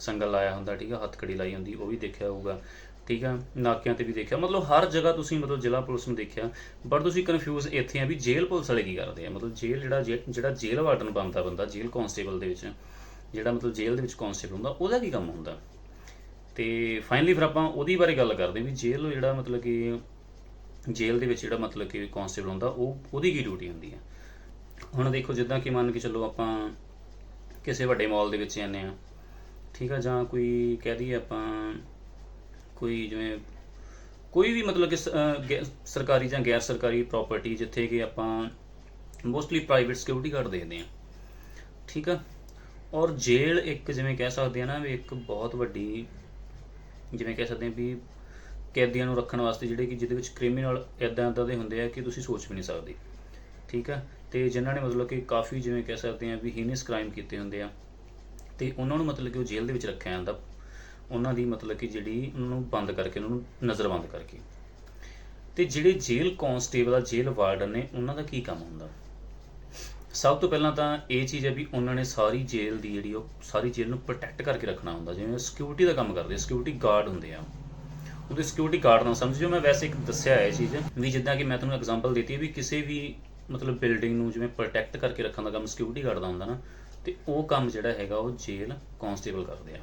ਸੰਗਲ ਲਾਇਆ ਹੁੰਦਾ, ਠੀਕ ਆ? ਹੱਥਕੜੀ ਲਾਈ ਹੁੰਦੀ, ਉਹ ਵੀ ਦੇਖਿਆ ਹੋਊਗਾ, ਠੀਕ ਆ? ਨਾਕਿਆਂ ਤੇ ਵੀ ਦੇਖਿਆ। ਮਤਲਬ ਹਰ ਜਗ੍ਹਾ ਤੁਸੀਂ ਮਤਲਬ ਜ਼ਿਲ੍ਹਾ ਪੁਲਿਸ ਨੂੰ ਦੇਖਿਆ ਬਟ ਤੁਸੀਂ ਕਨਫਿਊਜ਼ ਇੱਥੇ ਆ ਵੀ ਜੇਲ੍ਹ ਪੁਲਿਸ ਵਾਲੇ ਕੀ ਕਰਦੇ ਆ? ਮਤਲਬ ਜੇਲ੍ਹ ਜਿਹੜਾ ਜੇ- ਜਿਹੜਾ ਜੇਲ੍ਹ ਵਾਰਡਨ ਬਣਦਾ ਬੰਦਾ, ਜੇਲ੍ਹ ਕਾਂਸਟੇਬਲ ਦੇ ਵਿੱਚ, ਜਿਹੜਾ ਮਤਲਬ ਜੇਲ੍ਹ ਦੇ ਵਿੱਚ ਕਾਂਸਟੇਬਲ ਹੁੰਦਾ, ਉਹਦਾ ਕੀ ਕੰਮ ਹੁੰਦਾ? ਤੇ ਫਾਈਨਲੀ ਫਿਰ ਆਪਾਂ ਉਹਦੀ ਬਾਰੇ ਗੱਲ ਕਰਦੇ ਹਾਂ ਵੀ ਜੇਲ੍ਹ ਜਿਹੜਾ ਮਤਲਬ ਕਿ ਜੇਲ੍ਹ ਦੇ ਵਿੱਚ ਜਿਹੜਾ ਮਤਲਬ ਕਿ ਕਾਂਸਟੇਬਲ ਹੁੰਦਾ, ਉਹ ਉਹਦੀ ਕੀ ਡਿਊਟੀ ਹੁੰਦੀ ਹੈ ਹੁਣ ਦੇਖੋ ਜਿੱਦਾਂ ਕਿ ਮੰਨ ਕੇ ਚੱਲੋ ਆਪਾਂ ਕਿਸੇ ਵੱਡੇ ਮਾਲ ਦੇ ਵਿੱਚ ਜਾਂਦੇ ਆ ਠੀਕ ਆ, ਜਾਂ ਕੋਈ ਕਹਿ ਦਈਏ ਆਪਾਂ ਕੋਈ ਜਿਵੇਂ ਕੋਈ ਵੀ ਮਤਲਬ ਕਿ ਸ- ਗੈ- ਸਰਕਾਰੀ ਜਾਂ ਗੈਰ ਸਰਕਾਰੀ ਪ੍ਰਾਪਰਟੀ ਜਿੱਥੇ ਕਿ ਆਪਾਂ ਮੋਸਟਲੀ ਪ੍ਰਾਈਵੇਟ ਸਿਕਿਉਰਿਟੀ ਗਾਰਡ ਦੇਖਦੇ ਹਾਂ, ਠੀਕ ਆ? ਔਰ ਜੇਲ੍ਹ ਇੱਕ ਜਿਵੇਂ ਕਹਿ ਸਕਦੇ ਆ ਨਾ ਵੀ ਇੱਕ ਬਹੁਤ ਵੱਡੀ ਜਿਵੇਂ ਕਹਿ ਸਕਦੇ ਹਾਂ ਵੀ ਕੈਦੀਆਂ ਨੂੰ ਰੱਖਣ ਵਾਸਤੇ ਜਿਹੜੇ ਕਿ ਜਿਹਦੇ ਵਿੱਚ ਕ੍ਰਿਮੀਨਲ ਇਦਾਂ ਇਦਾਂ ਦੇ ਹੁੰਦੇ ਆ ਕਿ ਤੁਸੀਂ ਸੋਚ ਵੀ ਨਹੀਂ ਸਕਦੇ। ਠੀਕ ਆ? ਤੇ ਜਿਨ੍ਹਾਂ ਨੇ ਮਤਲਬ ਕਿ ਕਾਫੀ ਜਿਵੇਂ ਕਹਿ ਸਕਦੇ ਆ ਵੀ ਹੀਨਸ ਕ੍ਰਾਈਮ ਕੀਤੇ ਹੁੰਦੇ ਆ, ਤੇ ਉਹਨਾਂ ਨੂੰ ਮਤਲਬ ਕਿ ਉਹ ਜੇਲ੍ਹ ਦੇ ਵਿੱਚ ਰੱਖਿਆ ਜਾਂਦਾ। ਉਹਨਾਂ ਦੀ ਮਤਲਬ ਕਿ ਜਿਹੜੀ ਉਹਨਾਂ ਨੂੰ ਬੰਦ ਕਰਕੇ, ਉਹਨਾਂ ਨੂੰ ਨਜ਼ਰਬੰਦ ਕਰਕੇ। ਤੇ ਜਿਹੜੇ ਜੇਲ੍ਹ ਕਾਂਸਟੇਬਲ ਆ, ਜੇਲ੍ਹ ਵਾਰਡਨ ਨੇ, ਉਹਨਾਂ ਦਾ ਕੀ ਕੰਮ ਹੁੰਦਾ? ਸਭ ਤੋਂ ਪਹਿਲਾਂ ਤਾਂ ਇਹ ਚੀਜ਼ ਹੈ ਵੀ ਉਹਨਾਂ ਨੇ ਸਾਰੀ ਜੇਲ੍ਹ ਦੀ ਜਿਹੜੀ ਉਹ ਸਾਰੀ ਜੇਲ੍ਹ ਨੂੰ ਪ੍ਰੋਟੈਕਟ ਕਰਕੇ ਰੱਖਣਾ ਹੁੰਦਾ। ਜਿਵੇਂ ਸਿਕਿਉਰਿਟੀ ਦਾ ਕੰਮ ਕਰਦੇ ਸਿਕਿਉਰਿਟੀ ਗਾਰਡ ਹੁੰਦੇ ਆ। ਉਹਦੇ ਸਿਕਿਉਰਿਟੀ ਗਾਰਡ ਨਾਲ ਸਮਝਿਓ, ਮੈਂ ਵੈਸੇ ਇੱਕ ਦੱਸਿਆ ਹੈ ਇਹ ਚੀਜ਼ ਵੀ ਜਿੱਦਾਂ ਕਿ ਮੈਂ ਤੁਹਾਨੂੰ ਐਗਜ਼ਾਮਪਲ ਦਿੱਤੀ ਹੈ ਵੀ ਕਿਸੇ ਵੀ ਮਤਲਬ ਬਿਲਡਿੰਗ ਨੂੰ ਜਿਵੇਂ ਪ੍ਰੋਟੈਕਟ ਕਰਕੇ ਰੱਖਣ ਦਾ ਕੰਮ ਸਿਕਿਉਰਿਟੀ ਗਾਰਡ ਦਾ ਹੁੰਦਾ ਨਾ, ਤੇ ਉਹ ਕੰਮ ਜਿਹੜਾ ਹੈਗਾ ਉਹ ਜੇਲ੍ਹ ਕਾਂਸਟੇਬਲ ਕਰਦੇ ਆ।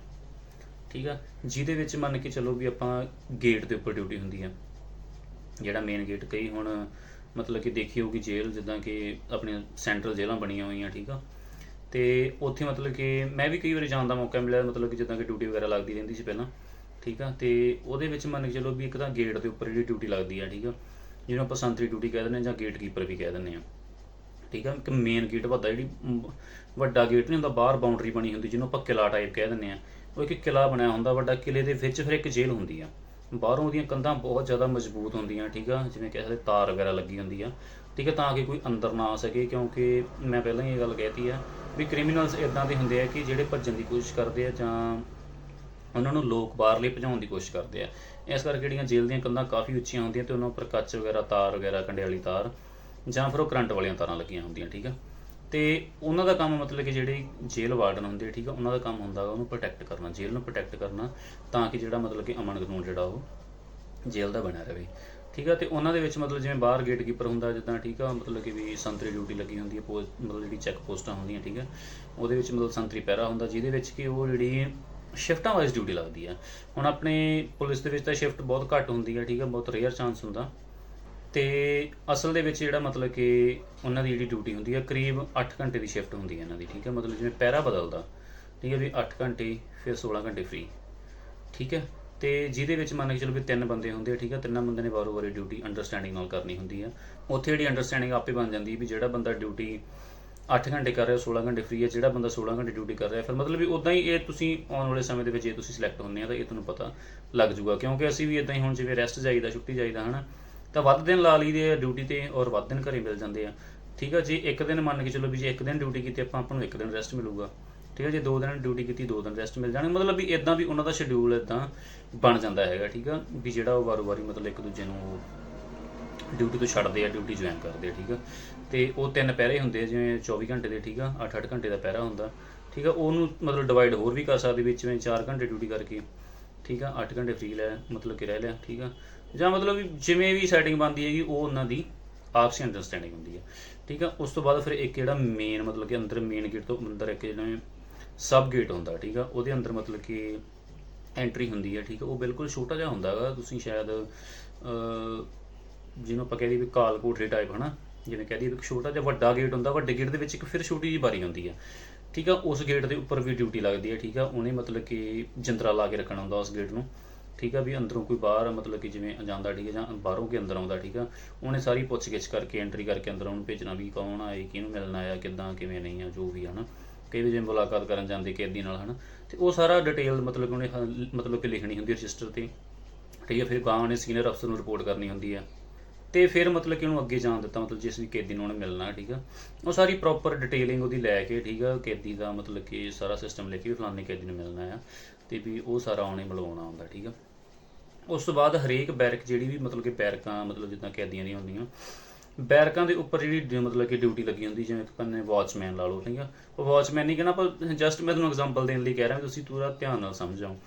ਠੀਕ ਆ? ਜਿਹਦੇ ਵਿੱਚ ਮੰਨ ਕੇ ਚੱਲੋ ਵੀ ਆਪਾਂ ਗੇਟ ਦੇ ਉੱਪਰ ਡਿਊਟੀ ਹੁੰਦੀ ਆ। ਜਿਹੜਾ ਮੇਨ ਗੇਟ ਕਈ ਹੁਣ ਮਤਲਬ ਕਿ ਦੇਖੀ ਹੋਊਗੀ ਜੇਲ੍ਹ, ਜਿੱਦਾਂ ਕਿ ਆਪਣੇ ਸੈਂਟਰਲ ਜੇਲ੍ਹਾਂ ਬਣੀਆਂ ਹੋਈਆਂ, ਠੀਕ ਆ। ਤੇ ਉੱਥੇ ਮਤਲਬ ਕਿ ਮੈਂ ਵੀ ਕਈ ਵਾਰੀ ਜਾਣ ਦਾ ਮੌਕਾ ਮਿਲਿਆ, ਮਤਲਬ ਕਿ ਜਿੱਦਾਂ ਕਿ ਡਿਊਟੀ ਵਗੈਰਾ ਲੱਗਦੀ ਰਹਿੰਦੀ ਸੀ ਪਹਿਲਾਂ, ਠੀਕ ਆ। ਤੇ ਉਹਦੇ ਵਿੱਚ ਮੰਨ ਕੇ ਚਲੋ ਵੀ ਇੱਕ ਤਾਂ ਗੇਟ ਦੇ ਉੱਪਰ ਜਿਹੜੀ ਡਿਊਟੀ ਲੱਗਦੀ ਆ, ਠੀਕ ਆ, ਜਿਹਨੂੰ ਆਪਾਂ ਸੰਤਰੀ ਡਿਊਟੀ ਕਹਿ ਦਿੰਦੇ ਹਾਂ ਜਾਂ ਗੇਟ ਕੀਪਰ ਵੀ ਕਹਿ ਦਿੰਦੇ ਆ, ਠੀਕ ਆ। ਇੱਕ ਮੇਨ ਗੇਟ ਵੱਡਾ ਜਿਹੜੀ ਵੱਡਾ ਗੇਟ ਨਹੀਂ ਹੁੰਦਾ, ਬਾਹਰ ਬਾਉਂਡਰੀ ਬਣੀ ਹੁੰਦੀ, ਜਿਹਨੂੰ ਆਪਾਂ ਕਿਲਾ ਟਾਈਪ ਕਹਿ ਦਿੰਦੇ ਆ। ਉਹ ਇੱਕ ਕਿਲਾ ਬਣਿਆ ਹੁੰਦਾ, ਵੱਡਾ ਕਿਲੇ ਦੇ ਵਿੱਚ ਫਿਰ ਇੱਕ ਜੇਲ੍ਹ ਹੁੰਦੀ ਆ। ਬਾਹਰੋਂ ਉਹਦੀਆਂ ਕੰਧਾਂ ਬਹੁਤ ਜ਼ਿਆਦਾ ਮਜ਼ਬੂਤ ਹੁੰਦੀਆਂ, ਠੀਕ ਆ? ਜਿਵੇਂ ਕਹਿ ਸਕਦੇ ਤਾਰ ਵਗੈਰਾ ਲੱਗੀ ਹੁੰਦੀ ਆ। ਠੀਕ ਹੈ ਤਾਂ ਕਿ ਕੋਈ ਅੰਦਰ ਨਾ ਆ ਸਕੇ, ਕਿਉਂਕਿ ਮੈਂ ਪਹਿਲਾਂ ਹੀ ਇਹ ਗੱਲ ਕਹਿਤੀ ਆ ਵੀ ਕ੍ਰਿਮੀਨਲਸ ਇਦਾਂ ਦੇ ਹੁੰਦੇ ਆ ਕਿ ਜਿਹੜੇ ਭੱਜਣ ਦੀ ਕੋਸ਼ਿਸ਼ ਕਰਦੇ ਆ ਜਾਂ ਉਹਨਾਂ ਨੂੰ ਲੋਕ ਬਾਹਰਲੇ ਭਜਾਉਣ ਦੀ ਕੋਸ਼ਿਸ਼ ਕਰਦੇ ਆ। ਇਸ ਕਰਕੇ ਜਿਹੜੀਆਂ ਜੇਲ੍ਹ ਦੀਆਂ ਕੰਧਾਂ ਕਾਫੀ ਉੱਚੀਆਂ ਹੁੰਦੀਆਂ ਤੇ ਉਹਨਾਂ ਉੱਪਰ ਕੱਚ ਵਗੈਰਾ ਤਾਰ ਵਗੈਰਾ, ਕੰਡਿਆਲੀ ਤਾਰ ਜਾਂ ਫਿਰ ਉਹ ਕਰੰਟ ਵਾਲੀਆਂ ਤਾਰਾਂ ਲੱਗੀਆਂ ਹੁੰਦੀਆਂ, ਠੀਕ ਆ? ਤੇ ਉਹਨਾਂ ਦਾ ਕੰਮ ਮਤਲਬ ਕਿ ਜਿਹੜੇ ਜੇਲ੍ਹ ਵਾਰਡਨ ਹੁੰਦੇ ਠੀਕ ਆ, ਉਹਨਾਂ ਦਾ ਕੰਮ ਹੁੰਦਾ ਉਹਨੂੰ ਪ੍ਰੋਟੈਕਟ ਕਰਨਾ, ਜੇਲ੍ਹ ਨੂੰ ਪ੍ਰੋਟੈਕਟ ਕਰਨਾ ਤਾਂ ਕਿ ਜਿਹੜਾ ਮਤਲਬ ਕਿ ਅਮਨ ਕਾਨੂੰਨ ਜਿਹੜਾ ਉਹ ਜੇਲ੍ਹ ਦਾ ਬਣਿਆ ਰਹੇ। ਠੀਕ ਆ, ਤੇ ਉਹਨਾਂ ਦੇ ਵਿੱਚ ਮਤਲਬ ਜਿਵੇਂ ਬਾਹਰ ਗੇਟ ਕੀਪਰ ਹੁੰਦਾ, ਜਿੱਦਾਂ ਠੀਕ ਆ, ਮਤਲਬ ਕਿ ਵੀ ਸੰਤਰੀ ਡਿਊਟੀ ਲੱਗੀ ਹੁੰਦੀ ਹੈ ਪੋਸਟ ਮਤਲਬ ਜਿਹੜੀ ਚੈੱਕ ਪੋਸਟਾਂ ਹੁੰਦੀਆਂ, ਠੀਕ ਆ, ਉਹਦੇ ਵਿੱਚ ਮਤਲਬ ਸੰਤਰੀ ਪੈਰਾ ਹੁੰਦਾ, ਜਿਹਦੇ ਵਿੱਚ ਕਿ ਉਹ ਜਿਹੜੀ ਸ਼ਿਫਟਾਂ ਵਾਈਜ਼ ਡਿਊਟੀ ਲੱਗਦੀ ਆ। ਹੁਣ ਆਪਣੇ ਪੁਲਿਸ ਦੇ ਵਿੱਚ ਤਾਂ ਸ਼ਿਫਟ ਬਹੁਤ ਘੱਟ ਹੁੰਦੀ ਆ, ਠੀਕ ਆ, ਬਹੁਤ ਰੇਅਰ ਚਾਂਸ ਹੁੰਦਾ। ਤੇ ਅਸਲ ਦੇ ਵਿੱਚ ਜਿਹੜਾ ਮਤਲਬ ਕਿ ਉਹਨਾਂ ਦੀ ਜਿਹੜੀ ਡਿਊਟੀ ਹੁੰਦੀ ਆ, ਕਰੀਬ 8 ਘੰਟੇ ਦੀ ਸ਼ਿਫਟ ਹੁੰਦੀ ਹੈ ਇਹਨਾਂ ਦੀ, ਠੀਕ ਹੈ ਮਤਲਬ ਜਿਵੇਂ ਪਹਿਰਾ ਬਦਲਦਾ, ਠੀਕ ਹੈ ਵੀ 8 ਘੰਟੇ, ਫਿਰ 16 ਘੰਟੇ ਫ੍ਰੀ ਠੀਕ ਹੈ ਤੇ ਜਿਹਦੇ ਵਿੱਚ ਮੰਨ ਕੇ ਚਲੋ ਵੀ ਤਿੰਨ ਬੰਦੇ ਹੁੰਦੇ ਆ, ਠੀਕ ਆ? ਤਿੰਨਾਂ ਬੰਦੇ ਨੇ ਵਾਰੋ ਵਾਰੀ ਡਿਊਟੀ ਅੰਡਰਸਟੈਂਡਿੰਗ ਨਾਲ ਕਰਨੀ ਹੁੰਦੀ ਆ। ਉੱਥੇ ਜਿਹੜੀ ਅੰਡਰਸਟੈਂਡਿੰਗ ਆਪੇ ਬਣ ਜਾਂਦੀ ਵੀ ਜਿਹੜਾ ਬੰਦਾ ਡਿਊਟੀ 8 ਘੰਟੇ ਕਰ ਰਿਹਾ 16 ਘੰਟੇ ਫ੍ਰੀ ਹੈ ਜਿਹੜਾ ਬੰਦਾ 16 ਘੰਟੇ ਡਿਊਟੀ ਕਰ ਰਿਹਾ, ਫਿਰ ਮਤਲਬ ਵੀ ਉਦਾਂ ਹੀ ਇਹ ਤੁਸੀਂ ਆਉਣ ਵਾਲੇ ਸਮੇਂ ਦੇ ਵਿੱਚ ਜੇ ਤੁਸੀਂ ਸਿਲੈਕਟ ਹੁੰਦੇ ਆ ਤਾਂ ਇਹ ਤੁਹਾਨੂੰ ਪਤਾ ਲੱਗ ਜੂਗਾ ਕਿਉਂਕਿ ਅਸੀਂ ਵੀ ਇਦਾਂ ਹੀ ਹੁਣ ਜਿਵੇਂ ਰੈਸਟ ਜਾਈਦਾ, ਛੁੱਟੀ ਜਾਈਦਾ, ਹਨਾ? ਤਾਂ ਵੱਧ ਦਿਨ ਲਾ ਲਈਦੇ ਆ ਡਿਊਟੀ ਤੇ ਔਰ ਵੱਧ ਦਿਨ ਘਰੇ ਮਿਲ ਜਾਂਦੇ ਆ। ਠੀਕ ਆ ਜੇ, ਇੱਕ ਦਿਨ ਮੰਨ ਕੇ ਚਲੋ ਵੀ ਜੇ ਇੱਕ ਦਿਨ ਡਿਊਟੀ ਕੀਤੀ ਆਪਾਂ ਆਪਾਂ ਨੂੰ ਇੱਕ ਦਿਨ ਰੈਸਟ ਮਿਲੂਗਾ। ਠੀਕ ਹੈ ਜੇ, ਦੋ ਦਿਨ ਡਿਊਟੀ ਕੀਤੀ, ਦੋ ਦਿਨ ਰੈਸਟ ਮਿਲ ਜਾਣਗੇ ਮਤਲਬ ਵੀ ਇਦਾਂ ਵੀ ਉਹਨਾਂ ਦਾ ਸ਼ਡਿਊਲ ਇਦਾਂ ਬਣ ਜਾਂਦਾ ਹੈਗਾ, ਠੀਕ ਆ, ਵੀ ਜਿਹੜਾ ਉਹ ਵਾਰੋ-ਵਾਰੀ ਮਤਲਬ ਇੱਕ ਦੂਜੇ ਨੂੰ ਡਿਊਟੀ ਤੋਂ ਛੱਡਦੇ ਆ ਡਿਊਟੀ ਜੁਆਇਨ ਕਰਦੇ ਆ, ਠੀਕ ਆ। ਤੇ ਉਹ ਤਿੰਨ ਪਹਿਰੇ ਹੁੰਦੇ ਆ, ਜਿਵੇਂ 24 ਘੰਟੇ ਦੇ, ਠੀਕ ਆ 8-8 ਘੰਟੇ ਦਾ ਪਹਿਰਾ ਹੁੰਦਾ। ਠੀਕ ਆ, ਉਹਨੂੰ ਮਤਲਬ ਡਿਵਾਈਡ ਹੋਰ ਵੀ ਕਰ ਸਕਦੇ, ਵਿੱਚ ਵਿੱਚ 4 ਘੰਟੇ ਡਿਊਟੀ ਕਰਕੇ। ਠੀਕ ਆ 8 ਘੰਟੇ ਫ੍ਰੀ ਲੈ, ਮਤਲਬ ਕਿ ਰਹਿ ਲਿਆ, ਠੀਕ ਆ। ਜਾਂ ਮਤਲਬ ਵੀ ਜਿਵੇਂ ਵੀ ਸੈਟਿੰਗ ਬਣਦੀ ਹੈਗੀ, ਉਹ ਉਹਨਾਂ ਦੀ ਆਪਸੀ ਅੰਡਰਸਟੈਂਡਿੰਗ ਹੁੰਦੀ ਹੈ। ਠੀਕ ਆ? ਉਸ ਤੋਂ ਬਾਅਦ ਫਿਰ ਇੱਕ ਜਿਹੜਾ ਮੇਨ ਮਤਲਬ ਕਿ ਅੰਦਰ ਮੇਨ ਗੇਟ ਤੋਂ ਅੰਦਰ ਇੱਕ ਜਿਹੜਾ ਸਬ ਗੇਟ ਹੁੰਦਾ, ਠੀਕ ਆ? ਉਹਦੇ ਅੰਦਰ ਮਤਲਬ ਕਿ ਐਂਟਰੀ ਹੁੰਦੀ ਹੈ, ਠੀਕ ਆ? ਉਹ ਬਿਲਕੁਲ ਛੋਟਾ ਜਿਹਾ ਹੁੰਦਾ ਹੈਗਾ ਤੁਸੀਂ ਸ਼ਾਇਦ ਜਿਹਨੂੰ ਆਪਾਂ ਕਹਿੰਦੇ ਵੀ ਕਾਲ ਕੋਠੜੀ ਟਾਈਪ ਹਨਾ? ਜਿਵੇਂ ਕਹਿੰਦੀ ਇੱਕ ਛੋਟਾ ਜਿਹਾ ਵੱਡਾ ਗੇਟ ਹੁੰਦਾ, ਵੱਡੇ ਗੇਟ ਦੇ ਵਿੱਚ ਇੱਕ ਫਿਰ ਛੋਟੀ ਜਿਹੀ ਬਾਰੀ ਹੁੰਦੀ ਆ। ਠੀਕ ਆ? ਉਸ ਗੇਟ ਦੇ ਉੱਪਰ ਵੀ ਡਿਊਟੀ ਲੱਗਦੀ ਹੈ, ਠੀਕ ਆ? ਉਹਨੇ ਮਤਲਬ ਕਿ ਜਿੰਦਰਾ ਲਾ ਕੇ ਰੱਖਣਾ ਹੁੰਦਾ ਉਸ ਗੇਟ ਨੂੰ। ਠੀਕ ਆ ਵੀ ਅੰਦਰੋਂ ਕੋਈ ਬਾਹਰ ਮਤਲਬ ਕਿ ਜਿਵੇਂ ਜਾਂਦਾ ਠੀਕ ਹੈ ਜਾਂ ਬਾਹਰੋਂ ਕੋਈ ਅੰਦਰ ਆਉਂਦਾ ਠੀਕ ਆ, ਉਹਨੇ ਸਾਰੀ ਪੁੱਛਗਿੱਛ ਕਰਕੇ ਐਂਟਰੀ ਕਰਕੇ ਅੰਦਰ ਉਹਨੂੰ ਭੇਜਣਾ ਵੀ ਕੌਣ ਆਏ, ਕਿਹਨੂੰ ਮਿਲਣ ਆਇਆ, ਕਿੱਦਾਂ, ਕਿਵੇਂ ਨਹੀਂ ਆ, ਜੋ ਵੀ ਹਨਾ। ਕਈ ਵੀ ਜਿਵੇਂ ਮੁਲਾਕਾਤ ਕਰਨ ਜਾਂਦੇ ਕੈਦੀ ਨਾਲ, ਹਨਾ। ਤੇ ਉਹ ਸਾਰਾ ਡਿਟੇਲ ਮਤਲਬ ਕਿ ਉਹਨੇ ਮਤਲਬ ਕਿ ਲਿਖਣੀ ਹੁੰਦੀ ਰਜਿਸਟਰ ਤੇ। ਠੀਕ ਹੈ ਫਿਰ ਗਾਂ ਨੇ ਸੀਨੀਅਰ ਅਫਸਰ ਨੂੰ ਰਿਪੋਰਟ ਕਰਨੀ ਹੁੰਦੀ ਆ। ਤੇ ਫਿਰ ਮਤਲਬ ਕਿ ਉਹਨੂੰ ਅੱਗੇ ਜਾਣ ਦਿੱਤਾ, ਮਤਲਬ ਜਿਸ ਵੀ ਕੈਦੀ ਨੂੰ ਉਹਨੇ ਮਿਲਣਾ, ਠੀਕ ਆ। ਉਹ ਸਾਰੀ ਪ੍ਰੋਪਰ ਡਿਟੇਲਿੰਗ ਉਹਦੀ ਲੈ ਕੇ, ਠੀਕ ਆ ਕੈਦੀ ਦਾ ਮਤਲਬ ਕਿ ਸਾਰਾ ਸਿਸਟਮ ਲੈ ਕੇ ਵੀ ਫਲਾਣੇ ਕੈਦੀ ਨੂੰ ਮਿਲਣਾ ਆ। ਤੇ ਵੀ ਉਹ ਸਾਰਾ ਆਉਣੇ ਮਿਲਵਾਉਣਾ ਹੁੰਦਾ, ਠੀਕ ਆ? ਉਸ ਤੋਂ ਬਾਅਦ ਹਰੇਕ ਬੈਰਕ ਜਿਹੜੀ ਵੀ ਮਤਲਬ ਕਿ ਬੈਰਕਾਂ, ਮਤਲਬ ਜਿੱਦਾਂ ਕੈਦੀਆਂ ਦੀਆਂ ਹੁੰਦੀਆਂ, ਬੈਰਕਾਂ ਦੇ ਉੱਪਰ ਜਿਹੜੀ ਡਿ- ਮਤਲਬ ਕਿ ਡਿਊਟੀ ਲੱਗੀ ਹੁੰਦੀ, ਜਿਵੇਂ ਕਿ ਪੰਨੇ ਵਾਚਮੈਨ ਲਾ ਲਓ, ਠੀਕ ਆ? ਉਹ ਵਾਚਮੈਨ ਨਹੀਂ ਕਹਿੰਦਾ ਪਰ ਜਸਟ ਮੈਂ ਤੁਹਾਨੂੰ ਐਗਜ਼ਾਮਪਲ ਦੇਣ ਲਈ ਕਹਿ ਰਿਹਾ ਵੀ ਤੁਸੀਂ ਪੂਰਾ ਧਿਆਨ ਨਾਲ ਸਮਝਾਓ।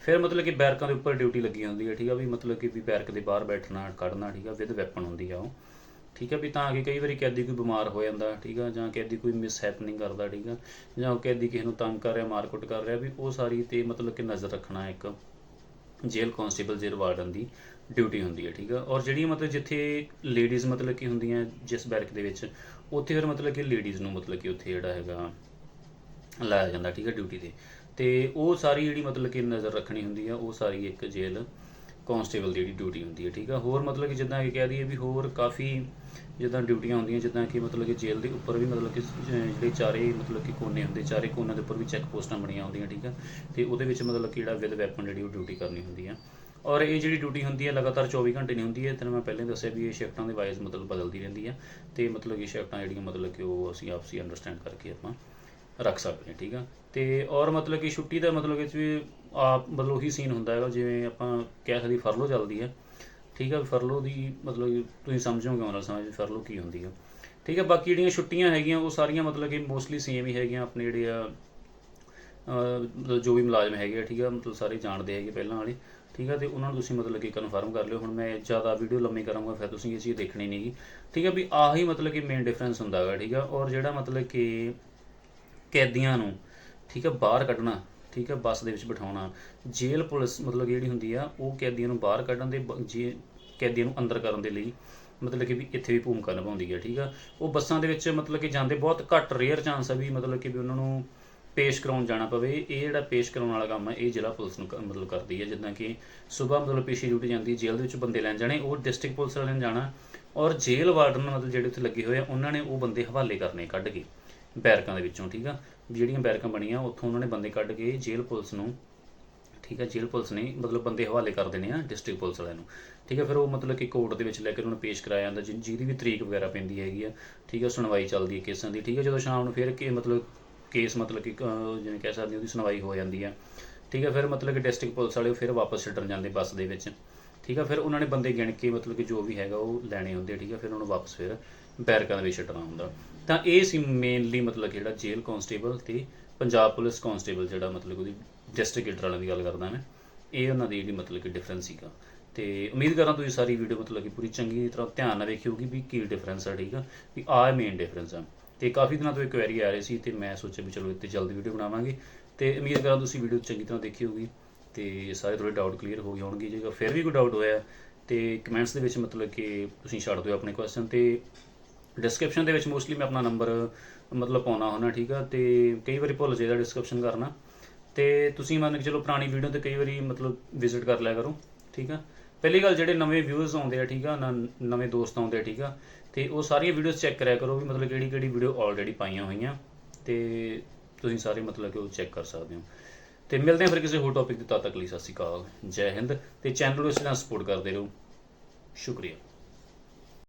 ਫਿਰ ਮਤਲਬ ਕਿ ਬੈਰਕਾਂ ਦੇ ਉੱਪਰ ਡਿਊਟੀ ਲੱਗੀ ਹੁੰਦੀ ਹੈ, ਠੀਕ ਆ? ਵੀ ਮਤਲਬ ਕਿ ਵੀ ਬੈਰਕ ਦੇ ਬਾਹਰ ਬੈਠਣਾ, ਕੱਢਣਾ, ਠੀਕ ਆ? ਵਿਦ ਵੈਪਨ ਹੁੰਦੀ ਆ ਉਹ। ਠੀਕ ਆ ਵੀ ਤਾਂ ਕਿ ਕਈ ਵਾਰੀ ਕੈਦੀ ਕੋਈ ਬਿਮਾਰ ਹੋ ਜਾਂਦਾ, ਠੀਕ ਆ, ਜਾਂ ਕੈਦੀ ਕੋਈ ਮਿਸ ਹੈਪਨਿੰਗ ਕਰਦਾ, ਠੀਕ ਆ, ਜਾਂ ਉਹ ਕੈਦੀ ਕਿਸੇ ਨੂੰ ਤੰਗ ਕਰ ਰਿਹਾ, ਮਾਰਕੁੱਟ ਕਰ ਰਿਹਾ, ਵੀ ਉਹ ਸਾਰੀ ਤੇ ਮਤਲਬ ਕਿ ਨਜ਼ਰ ਰੱਖਣਾ ਇੱਕ ਜੇਲ੍ਹ ਕਾਂਸਟੇਬਲ ਜੇਲ੍ਹ ਵਾਰਡਨ ਦੀ ਡਿਊਟੀ ਹੁੰਦੀ ਹੈ, ਠੀਕ ਆ, ਔਰ ਜਿਹੜੀ ਮਤਲਬ ਜਿੱਥੇ ਲੇਡੀਜ਼ ਮਤਲਬ ਕਿ ਹੁੰਦੀਆਂ ਜਿਸ ਬੈਰਕ ਦੇ ਵਿੱਚ, ਉੱਥੇ ਫਿਰ ਮਤਲਬ ਕਿ ਲੇਡੀਜ਼ ਨੂੰ ਮਤਲਬ ਕਿ ਉੱਥੇ ਜਿਹੜਾ ਹੈਗਾ ਲਾਇਆ ਜਾਂਦਾ, ਠੀਕ ਹੈ ਡਿਊਟੀ ਤੇ ਤੇ ਉਹ ਸਾਰੀ ਜਿਹੜੀ ਮਤਲਬ ਕਿ ਨਜ਼ਰ ਰੱਖਣੀ ਹੁੰਦੀ ਆ, ਉਹ ਸਾਰੀ ਇੱਕ ਜੇਲ੍ਹ ਕਾਂਸਟੇਬਲ ਦੀ ਜਿਹੜੀ ਡਿਊਟੀ ਹੁੰਦੀ ਹੈ, ਠੀਕ ਆ? ਹੋਰ ਮਤਲਬ ਕਿ ਜਿੱਦਾਂ ਕਿ ਕਹਿ ਦਈਏ ਵੀ ਹੋਰ ਕਾਫੀ ਜਿੱਦਾਂ ਡਿਊਟੀਆਂ ਹੁੰਦੀਆਂ, ਜਿੱਦਾਂ ਕਿ ਮਤਲਬ ਕਿ ਜੇਲ੍ਹ ਦੇ ਉੱਪਰ ਵੀ ਮਤਲਬ ਕਿ ਜਿਹੜੇ ਚਾਰੇ ਮਤਲਬ ਕਿ ਕੋਨੇ ਹੁੰਦੇ, ਚਾਰੇ ਕੋਨਾਂ ਦੇ ਉੱਪਰ ਵੀ ਚੈੱਕ ਪੋਸਟਾਂ ਬਣੀਆਂ ਹੁੰਦੀਆਂ, ਠੀਕ ਆ? ਤੇ ਉਹਦੇ ਵਿੱਚ ਮਤਲਬ ਕਿ ਜਿਹੜਾ ਵਿਦ ਵੈਪਨ ਜਿਹੜੀ ਉਹ ਡਿਊਟੀ ਕਰਨੀ ਹੁੰਦੀ ਆ। ਔਰ ਇਹ ਜਿਹੜੀ ਡਿਊਟੀ ਹੁੰਦੀ ਹੈ ਲਗਾਤਾਰ 24 ਘੰਟੇ ਨਹੀਂ ਹੁੰਦੀ ਹੈ ਤੈਨੂੰ ਮੈਂ ਪਹਿਲਾਂ ਹੀ ਦੱਸਿਆ ਵੀ ਇਹ ਸ਼ਿਫਟਾਂ ਦੇ ਵਾਈਜ਼ ਮਤਲਬ ਬਦਲਦੀ ਰਹਿੰਦੀ ਆ। ਤੇ ਮਤਲਬ ਕਿ ਸ਼ਿਫਟਾਂ ਜਿਹੜੀਆਂ ਮਤਲਬ ਕਿ ਉਹ ਅਸੀਂ ਆਪਸੀ ਅੰਡਰਸਟੈਂਡ ਕਰਕੇ ਆਪਾਂ ਰੱਖ ਸਕਦੇ ਹਾਂ, ਠੀਕ ਆ? ਤੇ ਔਰ ਮਤਲਬ ਕਿ ਛੁੱਟੀ ਦਾ ਮਤਲਬ ਕਿ ਵੀ ਆਪ ਮਤਲਬ ਉਹੀ ਸੀਨ ਹੁੰਦਾ ਹੈਗਾ, ਜਿਵੇਂ ਆਪਾਂ ਕਹਿ ਸਕਦੇ ਫਰਲੋ ਚੱਲਦੀ ਹੈ। ਠੀਕ ਆ, ਫਰਲੋ ਦੀ ਮਤਲਬ ਕਿ ਤੁਸੀਂ ਸਮਝੋਗੇ ਉਹਨਾਂ ਸਮਝ ਫਰਲੋ ਕੀ ਹੁੰਦੀ ਆ। ਠੀਕ ਆ, ਬਾਕੀ ਜਿਹੜੀਆਂ ਛੁੱਟੀਆਂ ਹੈਗੀਆਂ, ਉਹ ਸਾਰੀਆਂ ਮਤਲਬ ਕਿ ਮੋਸਟਲੀ ਸੇਮ ਹੀ ਹੈਗੀਆਂ ਆਪਣੇ ਜਿਹੜੇ ਆ ਜੋ ਵੀ ਮੁਲਾਜ਼ਮ ਹੈਗੇ ਆ, ਠੀਕ ਆ, ਮਤਲਬ ਸਾਰੇ ਜਾਣਦੇ ਹੈਗੇ ਪਹਿਲਾਂ ਵਾਲੇ। ਠੀਕ ਆ, ਤੇ ਉਹਨਾਂ ਨੂੰ ਤੁਸੀਂ ਮਤਲਬ ਕਿ ਕਨਫਰਮ ਕਰ ਲਿਓ। ਹੁਣ ਮੈਂ ਜ਼ਿਆਦਾ ਵੀਡੀਓ ਲੰਮੀ ਕਰਾਂਗਾ, ਫਿਰ ਤੁਸੀਂ ਇਹ ਚੀਜ਼ ਦੇਖਣੀ ਨਹੀਂਗੀ ਠੀਕ ਹੈ ਵੀ ਆਹੀ ਮਤਲਬ ਕਿ ਮੇਨ ਡਿਫਰੈਂਸ ਹੁੰਦਾ ਹੈਗਾ, ਠੀਕ ਆ। ਔਰ ਜਿਹੜਾ ਮਤਲਬ ਕਿ ਕੈਦੀਆਂ ਨੂੰ, ਠੀਕ ਆ, ਬਾਹਰ ਕੱਢਣਾ ਠੀਕ ਆ ਬੱਸ ਦੇ ਵਿੱਚ ਬਿਠਾਉਣਾ। ਜੇਲ੍ਹ ਪੁਲਿਸ ਮਤਲਬ ਜਿਹੜੀ ਹੁੰਦੀ ਆ, ਉਹ ਕੈਦੀਆਂ ਨੂੰ ਬਾਹਰ ਕੱਢਣ ਦੇ ਬ- ਜੇ ਕੈਦੀਆਂ ਨੂੰ ਅੰਦਰ ਕਰਨ ਦੇ ਲਈ ਮਤਲਬ ਕਿ ਵੀ ਇੱਥੇ ਵੀ ਭੂਮਿਕਾ ਨਿਭਾਉਂਦੀ ਹੈ ਠੀਕ ਆ। ਉਹ ਬੱਸਾਂ ਦੇ ਵਿੱਚ ਮਤਲਬ ਕਿ ਜਾਂਦੇ ਬਹੁਤ ਘੱਟ ਰੇਅਰ ਚਾਂਸ ਆ ਵੀ ਮਤਲਬ ਕਿ ਵੀ ਉਹਨਾਂ ਨੂੰ ਪੇਸ਼ ਕਰਾਉਣ ਜਾਣਾ ਪਵੇ। ਇਹ ਜਿਹੜਾ ਪੇਸ਼ ਕਰਾਉਣ ਵਾਲਾ ਕੰਮ ਹੈ ਇਹ ਜ਼ਿਲ੍ਹਾ ਪੁਲਿਸ ਨੂੰ ਕ- ਮਤਲਬ ਕਰਦੀ ਹੈ ਜਿੱਦਾਂ ਕਿ ਸਵੇਰ ਮਤਲਬ ਪੇਸ਼ੀ ਡਿਊਟੀ ਜਾਂਦੀ, ਜੇਲ੍ਹ ਦੇ ਵਿੱਚ ਬੰਦੇ ਲੈਣ ਜਾਣੇ, ਉਹ ਡਿਸਟ੍ਰਿਕਟ ਪੁਲਿਸ ਵਾਲਿਆਂ ਨੇ ਜਾਣਾ ਔਰ ਜੇਲ੍ਹ ਵਾਰਡਨ ਮਤਲਬ ਜਿਹੜੇ ਉੱਥੇ ਲੱਗੇ ਹੋਏ ਆ, ਉਹਨਾਂ ਨੇ ਉਹ ਬੰਦੇ ਹਵਾਲੇ ਕਰਨੇ ਕੱਢ ਕੇ ਬੈਰਕਾਂ ਦੇ ਵਿੱਚੋਂ, ਠੀਕ ਆ। ਜਿਹੜੀਆਂ ਬੈਰਕਾਂ ਬਣੀਆਂ, ਉੱਥੋਂ ਉਹਨਾਂ ਨੇ ਬੰਦੇ ਕੱਢ ਕੇ ਜੇਲ੍ਹ ਪੁਲਿਸ ਨੂੰ, ਠੀਕ ਹੈ, ਜੇਲ੍ਹ ਪੁਲਿਸ ਨੇ ਮਤਲਬ ਬੰਦੇ ਹਵਾਲੇ ਕਰ ਦੇਣੇ ਆ ਡਿਸਟ੍ਰਿਕਟ ਪੁਲਿਸ ਵਾਲਿਆਂ ਨੂੰ, ਠੀਕ ਹੈ, ਫਿਰ ਉਹ ਮਤਲਬ ਕਿ ਕੋਰਟ ਦੇ ਵਿੱਚ ਲੈ ਕੇ ਉਹਨਾਂ ਨੂੰ ਪੇਸ਼ ਕਰਾਇਆ ਜਾਂਦਾ, ਜਿ- ਜਿਹਦੀ ਵੀ ਤਰੀਕ ਵਗੈਰਾ ਪੈਂਦੀ ਹੈਗੀ ਆ, ਠੀਕ ਹੈ ਸੁਣਵਾਈ ਚੱਲਦੀ ਹੈ ਕੇਸਾਂ ਦੀ, ਠੀਕ ਹੈ, ਜਦੋਂ ਸ਼ਾਮ ਨੂੰ ਫਿਰ ਕਿ ਮਤਲਬ ਕੇਸ ਮਤਲਬ ਕਿ ਜਿਵੇਂ ਕਹਿ ਸਕਦੇ ਉਹਦੀ ਸੁਣਵਾਈ ਹੋ ਜਾਂਦੀ ਆ, ਠੀਕ ਹੈ, ਫਿਰ ਮਤਲਬ ਕਿ ਡਿਸਟ੍ਰਿਕਟ ਪੁਲਿਸ ਵਾਲੇ ਫਿਰ ਵਾਪਸ ਛੱਡਣ ਜਾਂਦੇ ਬੱਸ ਦੇ ਵਿੱਚ, ਠੀਕ ਆ ਫਿਰ ਉਹਨਾਂ ਨੇ ਬੰਦੇ ਗਿਣ ਕੇ ਮਤਲਬ ਕਿ ਜੋ ਵੀ ਹੈਗਾ ਉਹ ਲੈਣੇ ਹੁੰਦੇ ਠੀਕ ਹੈ, ਫਿਰ ਉਹਨਾਂ ਨੂੰ ਵਾਪਸ ਫਿਰ ਬੈਰਕਾਂ ਦੇ ਵਿੱਚ ਛੱਡਣਾ ਹੁੰਦਾ। ਤਾਂ ਇਹ ਸੀ ਮੇਨਲੀ ਮਤਲਬ ਕਿ ਜਿਹੜਾ ਜੇਲ੍ਹ ਕਾਂਸਟੇਬਲ ਤੇ ਪੰਜਾਬ ਪੁਲਿਸ ਕਾਂਸਟੇਬਲ ਜਿਹੜਾ ਮਤਲਬ ਉਹਦੀ ਡਿਸਟ੍ਰਿਕਟ ਲੀਡਰ ਵਾਲਿਆਂ ਦੀ ਗੱਲ ਕਰਦਾ ਮੈਂ, ਇਹ ਉਹਨਾਂ ਦੀ ਜਿਹੜੀ ਮਤਲਬ ਕਿ ਡਿਫਰੈਂਸ ਸੀਗਾ। ਤੇ ਉਮੀਦ ਕਰਾਂ ਤੁਸੀਂ ਸਾਰੀ ਵੀਡੀਓ ਮਤਲਬ ਕਿ ਪੂਰੀ ਚੰਗੀ ਤਰ੍ਹਾਂ ਧਿਆਨ ਨਾਲ ਵੇਖੀ ਹੋਊਗੀ ਵੀ ਕੀ ਡਿਫਰੈਂਸ ਆ, ਠੀਕ ਆ? ਵੀ ਆਹ ਮੇਨ ਡਿਫਰੈਂਸ ਆ। ਤੇ ਕਾਫੀ ਦਿਨਾਂ ਤੋਂ ਇੱਕ ਕੁਐਰੀ ਆ ਰਹੀ ਸੀ ਤੇ ਮੈਂ ਸੋਚਿਆ ਵੀ ਚਲੋ ਇੱਥੇ ਜਲਦੀ ਵੀਡੀਓ ਬਣਾਵਾਂਗੇ। ਤੇ ਉਮੀਦ ਕਰਾਂ ਤੁਸੀਂ ਵੀਡੀਓ ਚੰਗੀ ਤਰ੍ਹਾਂ ਦੇਖੀ ਹੋਊਗੀ ਤੇ ਸਾਰੇ ਥੋੜੇ ਡਾਊਟ ਕਲੀਅਰ ਹੋ ਗਏ ਹੋਣਗੇ। ਜੇਕਰ ਫਿਰ ਵੀ ਕੋਈ ਡਾਊਟ ਹੋਇਆ ਤੇ ਕਮੈਂਟਸ ਦੇ ਵਿੱਚ ਮਤਲਬ ਕਿ ਤੁਸੀਂ ਛੱਡ ਦਿਓ ਆਪਣੇ ਕੁਐਸਚਨ ਤੇ। ਡਿਸਕ੍ਰਿਪਸ਼ਨ ਦੇ ਵਿੱਚ ਮੋਸਟਲੀ ਮੈਂ ਆਪਣਾ ਨੰਬਰ ਮਤਲਬ ਪਾਉਣਾ ਹੁੰਦਾ, ਠੀਕ ਆ? ਤੇ ਕਈ ਵਾਰੀ ਭੁੱਲ ਜਾਈਦਾ ਡਿਸਕ੍ਰਿਪਸ਼ਨ ਕਰਨਾ। ਤੇ ਤੁਸੀਂ ਮੰਨ ਕੇ ਚਲੋ ਪੁਰਾਣੀ ਵੀਡੀਓ ਤੇ ਕਈ ਵਾਰੀ ਮਤਲਬ ਵਿਜ਼ਿਟ ਕਰ ਲਿਆ ਕਰੋ, ਠੀਕ ਆ? ਪਹਿਲੀ ਗੱਲ ਜਿਹੜੇ ਨਵੇਂ ਵਿਊਅਰਸ ਆਉਂਦੇ ਆ, ਠੀਕ ਆ? ਨ- ਨਵੇਂ ਦੋਸਤ ਆਉਂਦੇ ਆ, ਠੀਕ ਆ? ਤੇ ਉਹ ਸਾਰੀਆਂ ਵੀਡੀਓਜ਼ ਚੈੱਕ ਕਰਿਆ ਕਰੋ ਵੀ ਮਤਲਬ ਕਿਹੜੀ ਕਿਹੜੀ ਵੀਡੀਓ ਆਲਰੇਡੀ ਪਾਈਆਂ ਹੋਈਆਂ। ਤੇ ਤੁਸੀਂ ਸਾਰੇ ਮਤਲਬ ਕਿ ਉਹ ਚੈੱਕ ਕਰ ਸਕਦੇ ਹੋ। ਤੇ ਮਿਲਦੇ ਹਾਂ ਫਿਰ ਕਿਸੇ ਹੋਰ ਟੌਪਿਕ ਤੇ, ਤਦ ਤੱਕ ਲਈ ਸਤਿ ਸ਼੍ਰੀ ਅਕਾਲ, ਜੈ ਹਿੰਦ। ਤੇ ਚੈਨਲ ਨੂੰ ਇਸ ਤਰ੍ਹਾਂ ਸਪੋਰਟ ਕਰਦੇ ਰਹੋ। ਸ਼ੁਕਰੀਆ।